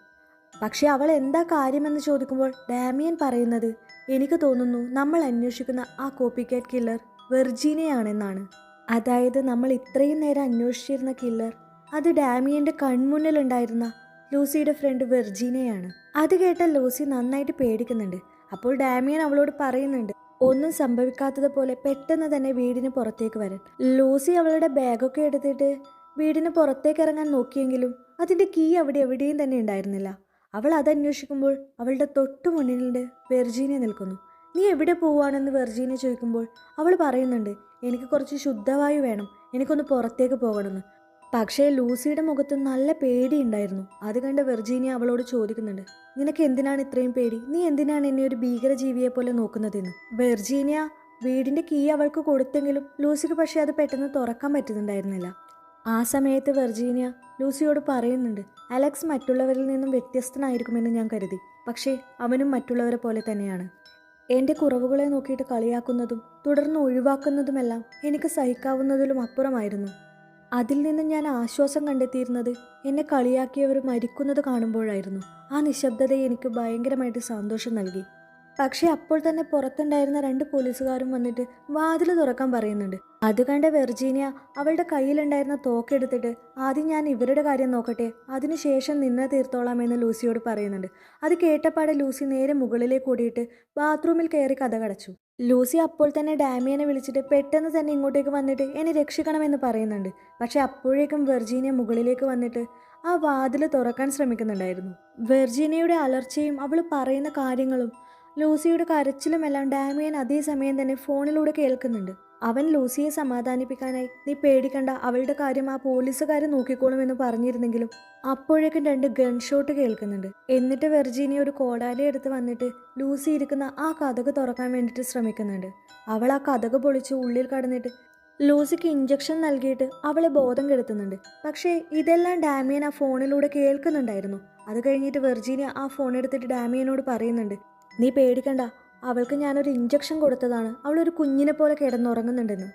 പക്ഷെ അവൾ എന്താ കാര്യമെന്ന് ചോദിക്കുമ്പോൾ ഡാമിയൻ പറയുന്നത് എനിക്ക് തോന്നുന്നു നമ്മൾ അന്വേഷിക്കുന്ന ആ കോപ്പി കാറ്റ് കില്ലർ വെർജീനയാണെന്നാണ് അതായത് നമ്മൾ ഇത്രയും നേരം അന്വേഷിച്ചിരുന്ന കില്ലർ അത് ഡാമിയന്റെ കൺമുന്നിലുണ്ടായിരുന്ന ലൂസിയുടെ ഫ്രണ്ട് വെർജീനയാണ്. അത് കേട്ട ലൂസി നന്നായിട്ട് പേടിക്കുന്നുണ്ട്. അപ്പോൾ ഡാമിയൻ അവളോട് പറയുന്നുണ്ട് ഒന്നും സംഭവിക്കാത്തതുപോലെ പെട്ടെന്ന് തന്നെ വീടിന് പുറത്തേക്ക് വരാൻ. ലൂസി അവളുടെ ബാഗൊക്കെ എടുത്തിട്ട് വീടിന് പുറത്തേക്ക് ഇറങ്ങാൻ നോക്കിയെങ്കിലും അതിന്റെ കീ അവിടെ എവിടെയും തന്നെ ഉണ്ടായിരുന്നില്ല. അവൾ അതന്വേഷിക്കുമ്പോൾ അവളുടെ തൊട്ടു മുന്നിലുണ്ട് വെർജീനിയ നിൽക്കുന്നു. നീ എവിടെ പോവാണെന്ന് വെർജീനെ ചോദിക്കുമ്പോൾ അവൾ പറയുന്നുണ്ട് എനിക്ക് കുറച്ച് ശുദ്ധവായു വേണം എനിക്കൊന്ന് പുറത്തേക്ക് പോകണമെന്ന്. പക്ഷേ ലൂസിയുടെ മുഖത്ത് നല്ല പേടിയുണ്ടായിരുന്നു അത് കണ്ട് വെർജീനിയ അവളോട് ചോദിക്കുന്നുണ്ട് നിനക്ക് എന്തിനാണ് ഇത്രയും പേടി? നീ എന്തിനാണ് എന്നെ ഒരു ഭീകരജീവിയെ പോലെ നോക്കുന്നതെന്ന്? വെർജീനിയ വീടിന്റെ കീ അവൾക്ക് കൊടുത്തെങ്കിലും ലൂസിക്ക് പക്ഷേ അത് പെട്ടെന്ന് തുറക്കാൻ പറ്റുന്നുണ്ടായിരുന്നില്ല. ആ സമയത്ത് വെർജീനിയ ലൂസിയോട് പറയുന്നുണ്ട് അലക്സ് മറ്റുള്ളവരിൽ നിന്നും വ്യത്യസ്തനായിരിക്കുമെന്ന് ഞാൻ കരുതി. പക്ഷേ അവനും മറ്റുള്ളവരെ പോലെ തന്നെയാണ്. എന്റെ കുറവുകളെ നോക്കിയിട്ട് കളിയാക്കുന്നതും തുടർന്ന് ഒഴിവാക്കുന്നതുമെല്ലാം എനിക്ക് സഹിക്കാവുന്നതിലും അപ്പുറമായിരുന്നു. അതിൽ നിന്ന് ഞാൻ ആശ്വാസം കണ്ടെത്തിയിരുന്നത് എന്നെ കളിയാക്കിയവർ മരിക്കുന്നത് കാണുമ്പോഴായിരുന്നു. ആ നിശബ്ദത എനിക്ക് ഭയങ്കരമായിട്ട് സന്തോഷം നൽകി. പക്ഷേ അപ്പോൾ തന്നെ പുറത്തുണ്ടായിരുന്ന രണ്ട് പോലീസുകാരും വന്നിട്ട് വാതിൽ തുറക്കാൻ പറയുന്നുണ്ട്. അത് കണ്ട വെർജീനിയ അവളുടെ കയ്യിലുണ്ടായിരുന്ന തോക്കെടുത്തിട്ട് ആദ്യം ഞാൻ ഇവരുടെ കാര്യം നോക്കട്ടെ അതിനുശേഷം നിന്നെ തീർത്തോളാമെന്ന് ലൂസിയോട് പറയുന്നുണ്ട്. അത് കേട്ടപ്പാടെ ലൂസി നേരെ മുകളിലേക്ക് ഓടിയിട്ട് ബാത്റൂമിൽ കയറി കഥ കടച്ചു. ലൂസി അപ്പോൾ തന്നെ ഡാമിയനെ വിളിച്ചിട്ട് പെട്ടെന്ന് തന്നെ ഇങ്ങോട്ടേക്ക് വന്നിട്ട് എന്നെ രക്ഷിക്കണമെന്ന് പറയുന്നുണ്ട്. പക്ഷെ അപ്പോഴേക്കും വെർജീനിയ മുകളിലേക്ക് വന്നിട്ട് ആ വാതിൽ തുറക്കാൻ ശ്രമിക്കുന്നുണ്ടായിരുന്നു. വെർജീനിയയുടെ അലർച്ചയും അവൾ പറയുന്ന കാര്യങ്ങളും ലൂസിയുടെ കരച്ചിലുമെല്ലാം ഡാമിയൻ അതേസമയം തന്നെ ഫോണിലൂടെ കേൾക്കുന്നുണ്ട്. അവൻ ലൂസിയെ സമാധാനിപ്പിക്കാനായി നീ പേടിക്കണ്ട അവളുടെ കാര്യം ആ പോലീസുകാരെ നോക്കിക്കോളുമെന്ന് പറഞ്ഞിരുന്നെങ്കിലും അപ്പോഴേക്കും രണ്ട് ഗൺ ഷോട്ട് കേൾക്കുന്നുണ്ട്. എന്നിട്ട് വെർജീനിയ ഒരു കോടാലി എടുത്ത് വന്നിട്ട് ലൂസി ഇരിക്കുന്ന ആ കഥക് തുറക്കാൻ വേണ്ടിയിട്ട് ശ്രമിക്കുന്നുണ്ട്. അവൾ ആ കഥക് പൊളിച്ച് ഉള്ളിൽ കടന്നിട്ട് ലൂസിക്ക് ഇഞ്ചക്ഷൻ നൽകിയിട്ട് അവളെ ബോധം കെടുത്തുന്നുണ്ട്. പക്ഷേ ഇതെല്ലാം ഡാമിയൻ ആ ഫോണിലൂടെ കേൾക്കുന്നുണ്ടായിരുന്നു. അത് കഴിഞ്ഞിട്ട് വെർജീനിയ ആ ഫോൺ എടുത്തിട്ട് ഡാമിയനോട് പറയുന്നുണ്ട് നീ പേടിക്കണ്ട. അവൾക്ക് ഞാനൊരു ഇഞ്ചക്ഷൻ കൊടുത്തതാണ്. അവളൊരു കുഞ്ഞിനെ പോലെ കിടന്നുറങ്ങുന്നുണ്ടെന്ന്.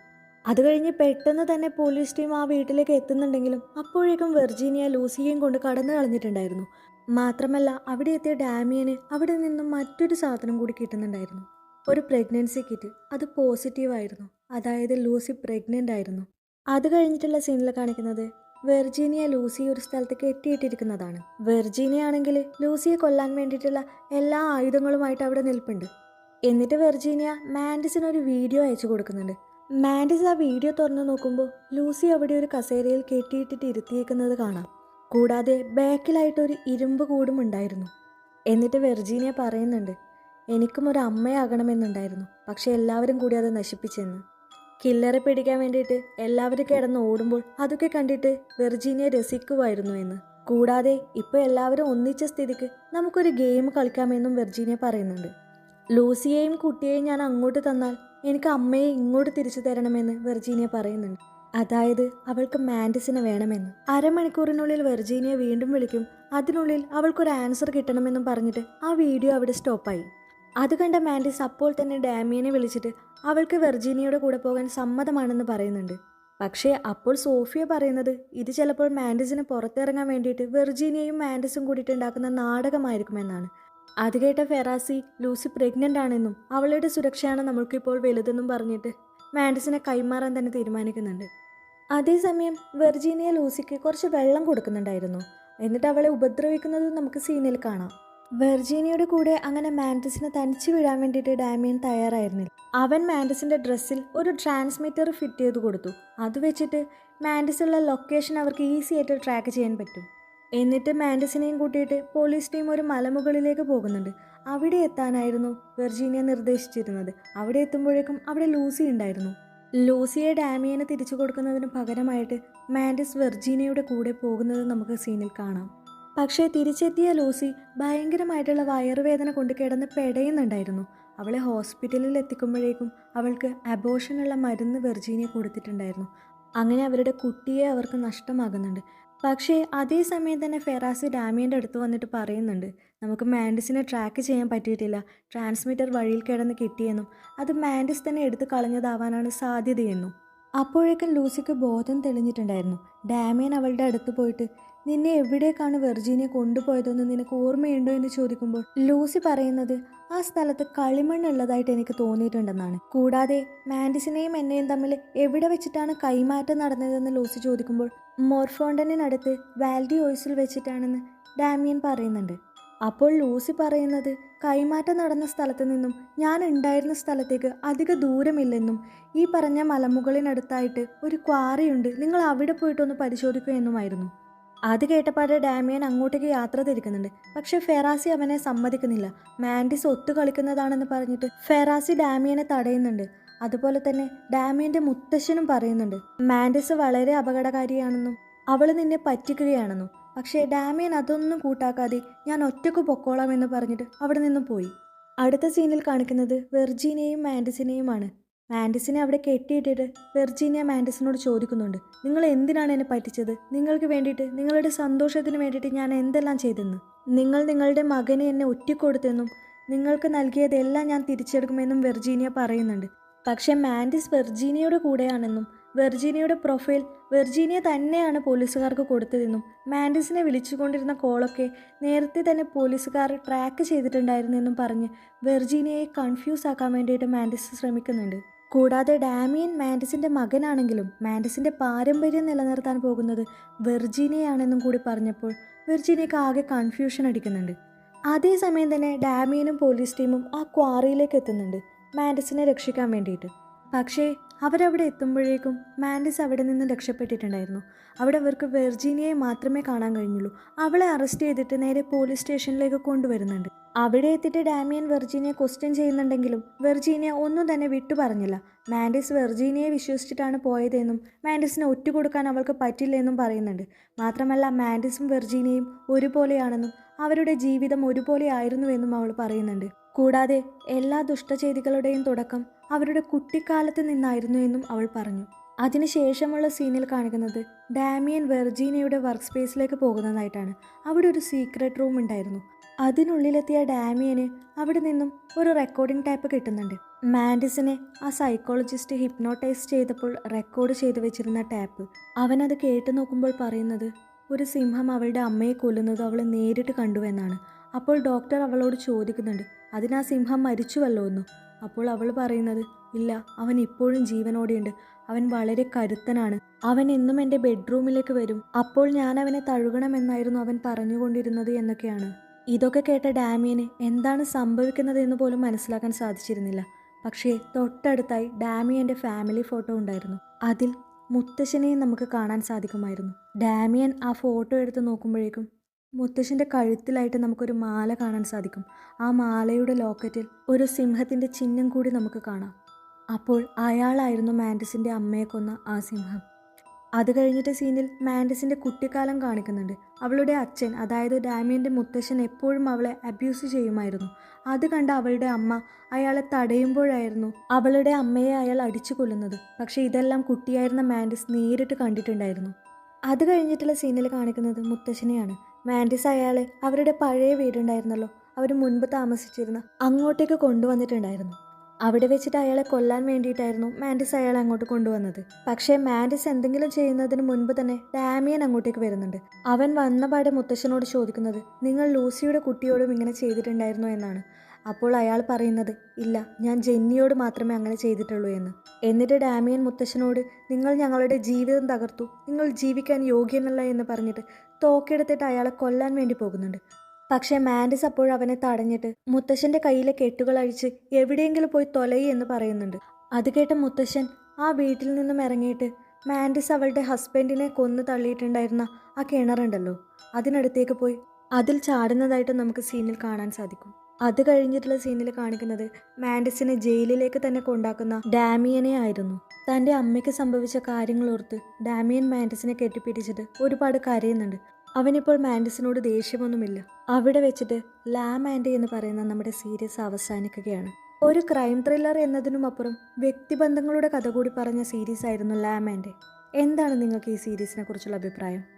അത് കഴിഞ്ഞ് പെട്ടെന്ന് തന്നെ പോലീസ് ടീം ആ വീട്ടിലേക്ക് എത്തുന്നുണ്ടെങ്കിലും അപ്പോഴേക്കും വെർജീനിയ ലൂസിയെയും കൊണ്ട് കടന്നു കളഞ്ഞിട്ടുണ്ടായിരുന്നു. മാത്രമല്ല അവിടെ എത്തിയ ഡാമിയന് അവിടെ നിന്നും മറ്റൊരു സാധനം കൂടി കിട്ടുന്നുണ്ടായിരുന്നു. ഒരു പ്രഗ്നൻസി കിറ്റ് അത് പോസിറ്റീവായിരുന്നു അതായത് ലൂസി പ്രഗ്നന്റ് ആയിരുന്നു. അത് കഴിഞ്ഞിട്ടുള്ള സീനിൽ കാണിക്കുന്നത് വെർജീനിയ ലൂസി ഒരു സ്ഥലത്ത് കെട്ടിയിട്ടിരിക്കുന്നതാണ് വെർജീനിയ ആണെങ്കിൽ ലൂസിയെ കൊല്ലാൻ വേണ്ടിയിട്ടുള്ള എല്ലാ ആയുധങ്ങളുമായിട്ട് അവിടെ നിൽപ്പുണ്ട്. എന്നിട്ട് വെർജീനിയ മാൻഡിസിന് ഒരു വീഡിയോ അയച്ചു കൊടുക്കുന്നുണ്ട്. മാൻഡിസ് ആ വീഡിയോ തുറന്നു നോക്കുമ്പോൾ ലൂസി അവിടെ ഒരു കസേരയിൽ കെട്ടിയിട്ടിട്ട് ഇരുത്തിയേക്കുന്നത് കാണാം. കൂടാതെ ബാക്കിലായിട്ട് ഒരു ഇരുമ്പ് കൂടും ഉണ്ടായിരുന്നു. എന്നിട്ട് വെർജീനിയ പറയുന്നുണ്ട് എനിക്കും ഒരു അമ്മയാകണമെന്നുണ്ടായിരുന്നു. പക്ഷെ എല്ലാവരും കൂടി അത് നശിപ്പിച്ചെന്ന്. കില്ലറെ പിടിക്കാൻ വേണ്ടിയിട്ട് എല്ലാവരും കിടന്ന് ഓടുമ്പോൾ അതൊക്കെ കണ്ടിട്ട് വെർജീനിയ രസിക്കുമായിരുന്നു എന്ന്. കൂടാതെ ഇപ്പോൾ എല്ലാവരും ഒന്നിച്ച സ്ഥിതിക്ക് നമുക്കൊരു ഗെയിം കളിക്കാമെന്നും വെർജീനിയ പറയുന്നുണ്ട്. ലൂസിയെയും കുട്ടിയെയും ഞാൻ അങ്ങോട്ട് തന്നാൽ എനിക്ക് അമ്മയെ ഇങ്ങോട്ട് തിരിച്ചു തരണമെന്ന് വെർജീനിയ പറയുന്നുണ്ട്. അതായത് അവൾക്ക് മാൻഡിസിനെ വേണമെന്ന്. അരമണിക്കൂറിനുള്ളിൽ വെർജീനിയ വീണ്ടും വിളിക്കും. അതിനുള്ളിൽ അവൾക്കൊരു ആൻസർ കിട്ടണമെന്നും പറഞ്ഞിട്ട് ആ വീഡിയോ അവിടെ സ്റ്റോപ്പായി അത് കണ്ട മാൻഡിസ് അപ്പോൾ തന്നെ ഡാമിയനെ വിളിച്ചിട്ട് അവൾക്ക് വെർജീനിയയുടെ കൂടെ പോകാൻ സമ്മതമാണെന്ന് പറയുന്നുണ്ട്. പക്ഷേ അപ്പോൾ സോഫിയ പറയുന്നത് ഇത് ചിലപ്പോൾ മാൻഡിസിന് പുറത്തിറങ്ങാൻ വേണ്ടിയിട്ട് വെർജീനിയയും മാൻഡിസും കൂടിയിട്ട് ഉണ്ടാക്കുന്ന നാടകമായിരിക്കുമെന്നാണ്. അത് കേട്ട ഫെറാസി ലൂസി പ്രഗ്നന്റ് ആണെന്നും അവളുടെ സുരക്ഷയാണ് നമ്മൾക്കിപ്പോൾ വലുതെന്നും പറഞ്ഞിട്ട് മാൻഡിസിനെ കൈമാറാൻ തന്നെ തീരുമാനിക്കുന്നുണ്ട്. അതേസമയം വെർജീനിയ ലൂസിക്ക് കുറച്ച് വെള്ളം കൊടുക്കുന്നുണ്ടായിരുന്നു. എന്നിട്ട് അവളെ ഉപദ്രവിക്കുന്നത് നമുക്ക് സീനിൽ കാണാം. വെർജീനിയയുടെ കൂടെ അങ്ങനെ മാൻഡസിനെ തനിച്ചു വിടാൻ വേണ്ടിയിട്ട് ഡാമിയൻ തയ്യാറായിരുന്നില്ല. അവൻ മാൻഡസിന്റെ ഡ്രസ്സിൽ ഒരു ട്രാൻസ്മിറ്റർ ഫിറ്റ് ചെയ്ത് കൊടുത്തു. അത് വെച്ചിട്ട് മാൻഡസുള്ള ലൊക്കേഷൻ അവർക്ക് ഈസി ആയിട്ട് ട്രാക്ക് ചെയ്യാൻ പറ്റും. എന്നിട്ട് മാൻഡസിനെയും കൂട്ടിയിട്ട് പോലീസ് ടീം ഒരു മലമുകളിലേക്ക് പോകുന്നുണ്ട്. അവിടെ എത്താനായിരുന്നു വെർജീനിയ നിർദ്ദേശിച്ചിരുന്നത്. അവിടെ എത്തുമ്പോഴേക്കും അവിടെ ലൂസി ഉണ്ടായിരുന്നു. ലൂസിയെ ഡാമിയനെ തിരിച്ചു കൊടുക്കുന്നതിന് പകരമായിട്ട് മാൻഡിസ് വെർജീനിയയുടെ കൂടെ പോകുന്നത് നമുക്ക് സീനിൽ കാണാം. പക്ഷേ തിരിച്ചെത്തിയ ലൂസി ഭയങ്കരമായിട്ടുള്ള വയറുവേദന കൊണ്ട് കിടന്ന് പെടയുന്നുണ്ടായിരുന്നു. അവളെ ഹോസ്പിറ്റലിൽ എത്തിക്കുമ്പോഴേക്കും അവൾക്ക് അബോഷനുള്ള മരുന്ന് വെർജീനിയ കൊടുത്തിട്ടുണ്ടായിരുന്നു. അങ്ങനെ അവരുടെ കുട്ടിയെ അവർക്ക് നഷ്ടമാകുന്നുണ്ട്. പക്ഷേ അതേസമയം തന്നെ ഫെറാസി ഡാമിയന്റെ അടുത്ത് വന്നിട്ട് പറയുന്നുണ്ട് നമുക്ക് മാൻഡിസിനെ ട്രാക്ക് ചെയ്യാൻ പറ്റിയിട്ടില്ല. ട്രാൻസ്മിറ്റർ വഴിയിൽ കിടന്ന് കിട്ടിയെന്നും അത് മാൻഡിസ് തന്നെ എടുത്ത് കളഞ്ഞതാവാനാണ് സാധ്യതയെന്നും. അപ്പോഴേക്കും ലൂസിക്ക് ബോധം തെളിഞ്ഞിട്ടുണ്ടായിരുന്നു. ഡാമിയൻ അവളുടെ അടുത്ത് പോയിട്ട് നിന്നെ എവിടേക്കാണ് വെർജീനിയ കൊണ്ടുപോയതെന്ന് നിനക്ക് ഓർമ്മയുണ്ടോ എന്ന് ചോദിക്കുമ്പോൾ ലൂസി പറയുന്നത് ആ സ്ഥലത്ത് കളിമണ്ണുള്ളതായിട്ട് എനിക്ക് തോന്നിയിട്ടുണ്ടെന്നാണ്. കൂടാതെ മാൻഡിസിനെയും എന്നെയും തമ്മിൽ എവിടെ വെച്ചിട്ടാണ് കൈമാറ്റം നടന്നതെന്ന് ലൂസി ചോദിക്കുമ്പോൾ മോർഫോണ്ടനിനടുത്ത് വാൽഡി ഓയിസിൽ വെച്ചിട്ടാണെന്ന് ഡാമിയൻ പറയുന്നുണ്ട്. അപ്പോൾ ലൂസി പറയുന്നത് കൈമാറ്റം നടന്ന സ്ഥലത്ത് നിന്നും ഞാൻ ഉണ്ടായിരുന്ന സ്ഥലത്തേക്ക് അധിക ദൂരമില്ലെന്നും ഈ പറഞ്ഞ മലമുകളിനടുത്തായിട്ട് ഒരു ക്വാറിയുണ്ട്. നിങ്ങൾ അവിടെ പോയിട്ടൊന്ന് പരിശോധിക്കുക എന്നുമായിരുന്നു. അത് കേട്ടപ്പാട് ഡാമിയൻ അങ്ങോട്ടേക്ക് യാത്ര തിരിക്കുന്നുണ്ട്. പക്ഷെ ഫെറാസി അവനെ സമ്മതിക്കുന്നില്ല. മാൻഡിസ് ഒത്തു കളിക്കുന്നതാണെന്ന് പറഞ്ഞിട്ട് ഫെറാസി ഡാമിയനെ തടയുന്നുണ്ട്. അതുപോലെ തന്നെ ഡാമിയന്റെ മുത്തശ്ശനും പറയുന്നുണ്ട് മാൻഡിസ് വളരെ അപകടകാരിയാണെന്നും അവൾ നിന്നെ പറ്റിക്കുകയാണെന്നും. പക്ഷേ ഡാമിയൻ അതൊന്നും കൂട്ടാക്കാതെ ഞാൻ ഒറ്റയ്ക്ക് പൊക്കോളാം എന്ന് പറഞ്ഞിട്ട് അവിടെ നിന്നും പോയി. അടുത്ത സീനിൽ കാണിക്കുന്നത് വെർജീനയും മാൻഡിസിനെയുമാണ്. മാൻഡിസിനെ അവിടെ കെട്ടിയിട്ടിട്ട് വെർജീനിയ മാൻഡിസിനോട് ചോദിക്കുന്നുണ്ട്. നിങ്ങൾ എന്തിനാണ് എന്നെ പറ്റിച്ചത്? നിങ്ങൾക്ക് വേണ്ടിയിട്ട് നിങ്ങളുടെ സന്തോഷത്തിന് വേണ്ടിയിട്ട് ഞാൻ എന്തെല്ലാം ചെയ്തെന്ന്? നിങ്ങൾ നിങ്ങളുടെ മകനെ എന്നെ ഒറ്റിക്കൊടുത്തെന്നും നിങ്ങൾക്ക് നൽകിയതെല്ലാം ഞാൻ തിരിച്ചെടുക്കുമെന്നും വെർജീനിയ പറയുന്നുണ്ട്. പക്ഷേ മാൻഡിസ് വെർജീനിയയുടെ കൂടെയാണെന്നും വെർജീനിയയുടെ പ്രൊഫൈൽ വെർജീനിയ തന്നെയാണ് പോലീസുകാർക്ക് കൊടുത്തതെന്നും മാൻഡിസിനെ വിളിച്ചുകൊണ്ടിരുന്ന കോളൊക്കെ നേരത്തെ തന്നെ പോലീസുകാർ ട്രാക്ക് ചെയ്തിട്ടുണ്ടായിരുന്നെന്നും പറഞ്ഞ് വെർജീനിയയെ കൺഫ്യൂസ് ആക്കാൻ വേണ്ടിയിട്ട് മാൻഡിസ് ശ്രമിക്കുന്നുണ്ട്. കൂടാതെ ഡാമിയൻ മാൻഡിസിന്റെ മകനാണെങ്കിലും മാൻഡിസിന്റെ പാരമ്പര്യം നിലനിർത്താൻ പോകുന്നത് വെർജീനിയയാണെന്നും കൂടി പറഞ്ഞപ്പോൾ വെർജീനിയക്ക് ആകെ കൺഫ്യൂഷൻ അടിക്കുന്നുണ്ട്. അതേസമയം തന്നെ ഡാമിയനും പോലീസ് ടീമും ആ ക്വാറിയിലേക്ക് എത്തുന്നുണ്ട് മാൻഡിസിനെ രക്ഷിക്കാൻ വേണ്ടിയിട്ട്. പക്ഷേ അവരവിടെ എത്തുമ്പോഴേക്കും മാൻഡിസ് അവിടെ നിന്ന് രക്ഷപ്പെട്ടിട്ടുണ്ടായിരുന്നു. അവിടെ അവർക്ക് വെർജീനിയയെ മാത്രമേ കാണാൻ കഴിഞ്ഞുള്ളൂ. അവളെ അറസ്റ്റ് ചെയ്തിട്ട് നേരെ പോലീസ് സ്റ്റേഷനിലേക്ക് കൊണ്ടുവരുന്നുണ്ട്. അവിടെ എത്തിയിട്ട് ഡാമിയൻ വെർജീനിയെ ക്വസ്റ്റ്യൻ ചെയ്യുന്നുണ്ടെങ്കിലും വെർജീനിയ ഒന്നും തന്നെ വിട്ടു പറഞ്ഞില്ല മാൻഡിസ് വെർജീനിയെ വിശ്വസിച്ചിട്ടാണ് പോയതെന്നും മാൻഡിസിനെ ഒറ്റുകൊടുക്കാൻ അവൾക്ക് പറ്റില്ലെന്നും പറയുന്നുണ്ട്. മാത്രമല്ല മാൻഡിസും വെർജീനിയയും ഒരുപോലെയാണെന്നും അവരുടെ ജീവിതം ഒരുപോലെ ആയിരുന്നുവെന്നും അവൾ പറയുന്നുണ്ട്. കൂടാതെ എല്ലാ ദുഷ്ടചെയ്തികളുടെയും തുടക്കം അവരുടെ കുട്ടിക്കാലത്ത് നിന്നായിരുന്നു എന്നും അവൾ പറഞ്ഞു. അതിനുശേഷമുള്ള സീനിൽ കാണിക്കുന്നത് ഡാമിയൻ വെർജീനിയയുടെ വർക്ക് സ്പേസിലേക്ക് പോകുന്നതായിട്ടാണ്. അവിടെ ഒരു സീക്രട്ട് റൂം ഉണ്ടായിരുന്നു. അതിനുള്ളിലെത്തിയ ഡാമിയന് അവിടെ നിന്നും ഒരു റെക്കോർഡിംഗ് ടൈപ്പ് കിട്ടുന്നുണ്ട്. മാൻഡിസിനെ ആ സൈക്കോളജിസ്റ്റ് ഹിപ്നോട്ടൈസ് ചെയ്തപ്പോൾ റെക്കോർഡ് ചെയ്തു വെച്ചിരുന്ന ടാപ്പ് അവനത് കേട്ടു നോക്കുമ്പോൾ പറയുന്നത് ഒരു സിംഹം അവളുടെ അമ്മയെ കൊല്ലുന്നത് അവൾ നേരിട്ട് കണ്ടു എന്നാണ്. അപ്പോൾ ഡോക്ടർ അവളോട് ചോദിക്കുന്നുണ്ട് അതിനാ സിംഹം മരിച്ചുവല്ലോ എന്നു? അപ്പോൾ അവൾ പറയുന്നത് ഇല്ല അവൻ ഇപ്പോഴും ജീവനോടെയുണ്ട്. അവൻ വളരെ കരുത്തനാണ്. അവൻ എന്നും എന്റെ ബെഡ്റൂമിലേക്ക് വരും. അപ്പോൾ ഞാൻ അവനെ തഴുകണമെന്നായിരുന്നു അവൻ പറഞ്ഞുകൊണ്ടിരുന്നത് എന്നൊക്കെയാണ്. ഇതൊക്കെ കേട്ട ഡാമിയന് എന്താണ് സംഭവിക്കുന്നത് എന്ന് പോലും മനസ്സിലാക്കാൻ സാധിച്ചിരുന്നില്ല. പക്ഷേ തൊട്ടടുത്തായി ഡാമിയന്റെ ഫാമിലി ഫോട്ടോ ഉണ്ടായിരുന്നു. അതിൽ മുത്തശ്ശനെയും നമുക്ക് കാണാൻ സാധിക്കുമായിരുന്നു. ഡാമിയൻ ആ ഫോട്ടോ എടുത്ത് നോക്കുമ്പോഴേക്കും മുത്തശ്ശന്റെ കഴുത്തിലായിട്ട് നമുക്കൊരു മാല കാണാൻ സാധിക്കും. ആ മാലയുടെ ലോക്കറ്റിൽ ഒരു സിംഹത്തിന്റെ ചിഹ്നം കൂടി നമുക്ക് കാണാം. അപ്പോൾ അയാളായിരുന്നു മാൻഡസിന്റെ അമ്മയെ കൊന്ന ആ സിംഹം. അത് കഴിഞ്ഞിട്ട് സീനിൽ മാൻഡിസിന്റെ കുട്ടിക്കാലം കാണിക്കുന്നുണ്ട്. അവളുടെ അച്ഛൻ അതായത് ഡാമിയന്റെ മുത്തശ്ശൻ എപ്പോഴും അവളെ അബ്യൂസ് ചെയ്യുമായിരുന്നു. അത് കണ്ട അവളുടെ അമ്മ അയാളെ തടയുമ്പോഴായിരുന്നു അവളുടെ അമ്മയെ അയാൾ അടിച്ചു കൊല്ലുന്നത്. പക്ഷേ ഇതെല്ലാം കുട്ടിയായിരുന്ന മാൻഡിസ് നേരിട്ട് കണ്ടിട്ടുണ്ടായിരുന്നു. അത് കഴിഞ്ഞിട്ടുള്ള സീനിൽ കാണിക്കുന്നത് മുത്തശ്ശനെയാണ്. മാൻഡിസ് അയാളെ അവരുടെ പഴയ വീടുണ്ടായിരുന്നല്ലോ. അവർ മുൻപ് താമസിച്ചിരുന്ന അങ്ങോട്ടേക്ക് കൊണ്ടുവന്നിട്ടുണ്ടായിരുന്നു. അവിടെ വെച്ചിട്ട് അയാളെ കൊല്ലാൻ വേണ്ടിയിട്ടായിരുന്നു മാൻഡിസ് അയാളെ അങ്ങോട്ട് കൊണ്ടുവന്നത്. പക്ഷേ മാൻഡിസ് എന്തെങ്കിലും ചെയ്യുന്നതിന് മുൻപ് തന്നെ ഡാമിയൻ അങ്ങോട്ടേക്ക് വരുന്നുണ്ട്. അവൻ വന്ന വന്നപാടെ മുത്തശ്ശനോട് ചോദിക്കുന്നത് നിങ്ങൾ ലൂസിയുടെ കുട്ടിയോടും ഇങ്ങനെ ചെയ്തിട്ടുണ്ടായിരുന്നോ? എന്നാണ്. അപ്പോൾ അയാൾ പറയുന്നത് ഇല്ല ഞാൻ ജെന്നിയോട് മാത്രമേ അങ്ങനെ ചെയ്തിട്ടുള്ളൂ എന്ന്. എന്നിട്ട് ഡാമിയൻ മുത്തശ്ശനോട് നിങ്ങൾ ഞങ്ങളുടെ ജീവിതം തകർത്തു. നിങ്ങൾ ജീവിക്കാൻ യോഗ്യനല്ല എന്ന് പറഞ്ഞിട്ട് തോക്കെടുത്തിട്ട് അയാളെ കൊല്ലാൻ വേണ്ടി പോകുന്നുണ്ട്. പക്ഷേ മാൻഡിസ് അപ്പോൾ അവനെ തടഞ്ഞിട്ട് മുത്തശ്ശന്റെ കയ്യിലെ കെട്ടുകൾ അഴിച്ച് എവിടെയെങ്കിലും പോയി തൊലയി എന്ന് പറയുന്നുണ്ട്. അത് കേട്ട മുത്തശ്ശൻ ആ വീട്ടിൽ നിന്നും ഇറങ്ങിയിട്ട് മാൻഡിസ് അവളുടെ ഹസ്ബൻഡിനെ കൊന്നു തള്ളിയിട്ടുണ്ടായിരുന്ന ആ കിണറുണ്ടല്ലോ അതിനടുത്തേക്ക് പോയി അതിൽ ചാടുന്നതായിട്ട് നമുക്ക് സീനിൽ കാണാൻ സാധിക്കും. അത് കഴിഞ്ഞിട്ടുള്ള സീനിൽ കാണിക്കുന്നത് മാൻഡിസിനെ ജയിലിലേക്ക് തന്നെ കൊണ്ടാക്കുന്ന ഡാമിയനെ ആയിരുന്നു. തന്റെ അമ്മയ്ക്ക് സംഭവിച്ച കാര്യങ്ങൾ ഓർത്ത് ഡാമിയൻ മാൻഡിസിനെ കെട്ടിപ്പിടിച്ചിട്ട് ഒരുപാട് കരയുന്നുണ്ട്. അവനിപ്പോൾ മാൻഡിസിനോട് ദേഷ്യമൊന്നുമില്ല. അവിടെ വെച്ചിട്ട് ലാം ആൻഡ് എന്ന് പറയുന്ന നമ്മുടെ സീരീസ് അവസാനിക്കുകയാണ്. ഒരു ക്രൈം ത്രില്ലർ എന്നതിനുമപ്പുറം വ്യക്തിബന്ധങ്ങളുടെ കഥ കൂടി പറഞ്ഞ സീരീസ് ആയിരുന്നു ലാം ആൻഡ് എന്താണ് നിങ്ങൾക്ക് ഈ സീരീസിനെ കുറിച്ചുള്ള അഭിപ്രായം?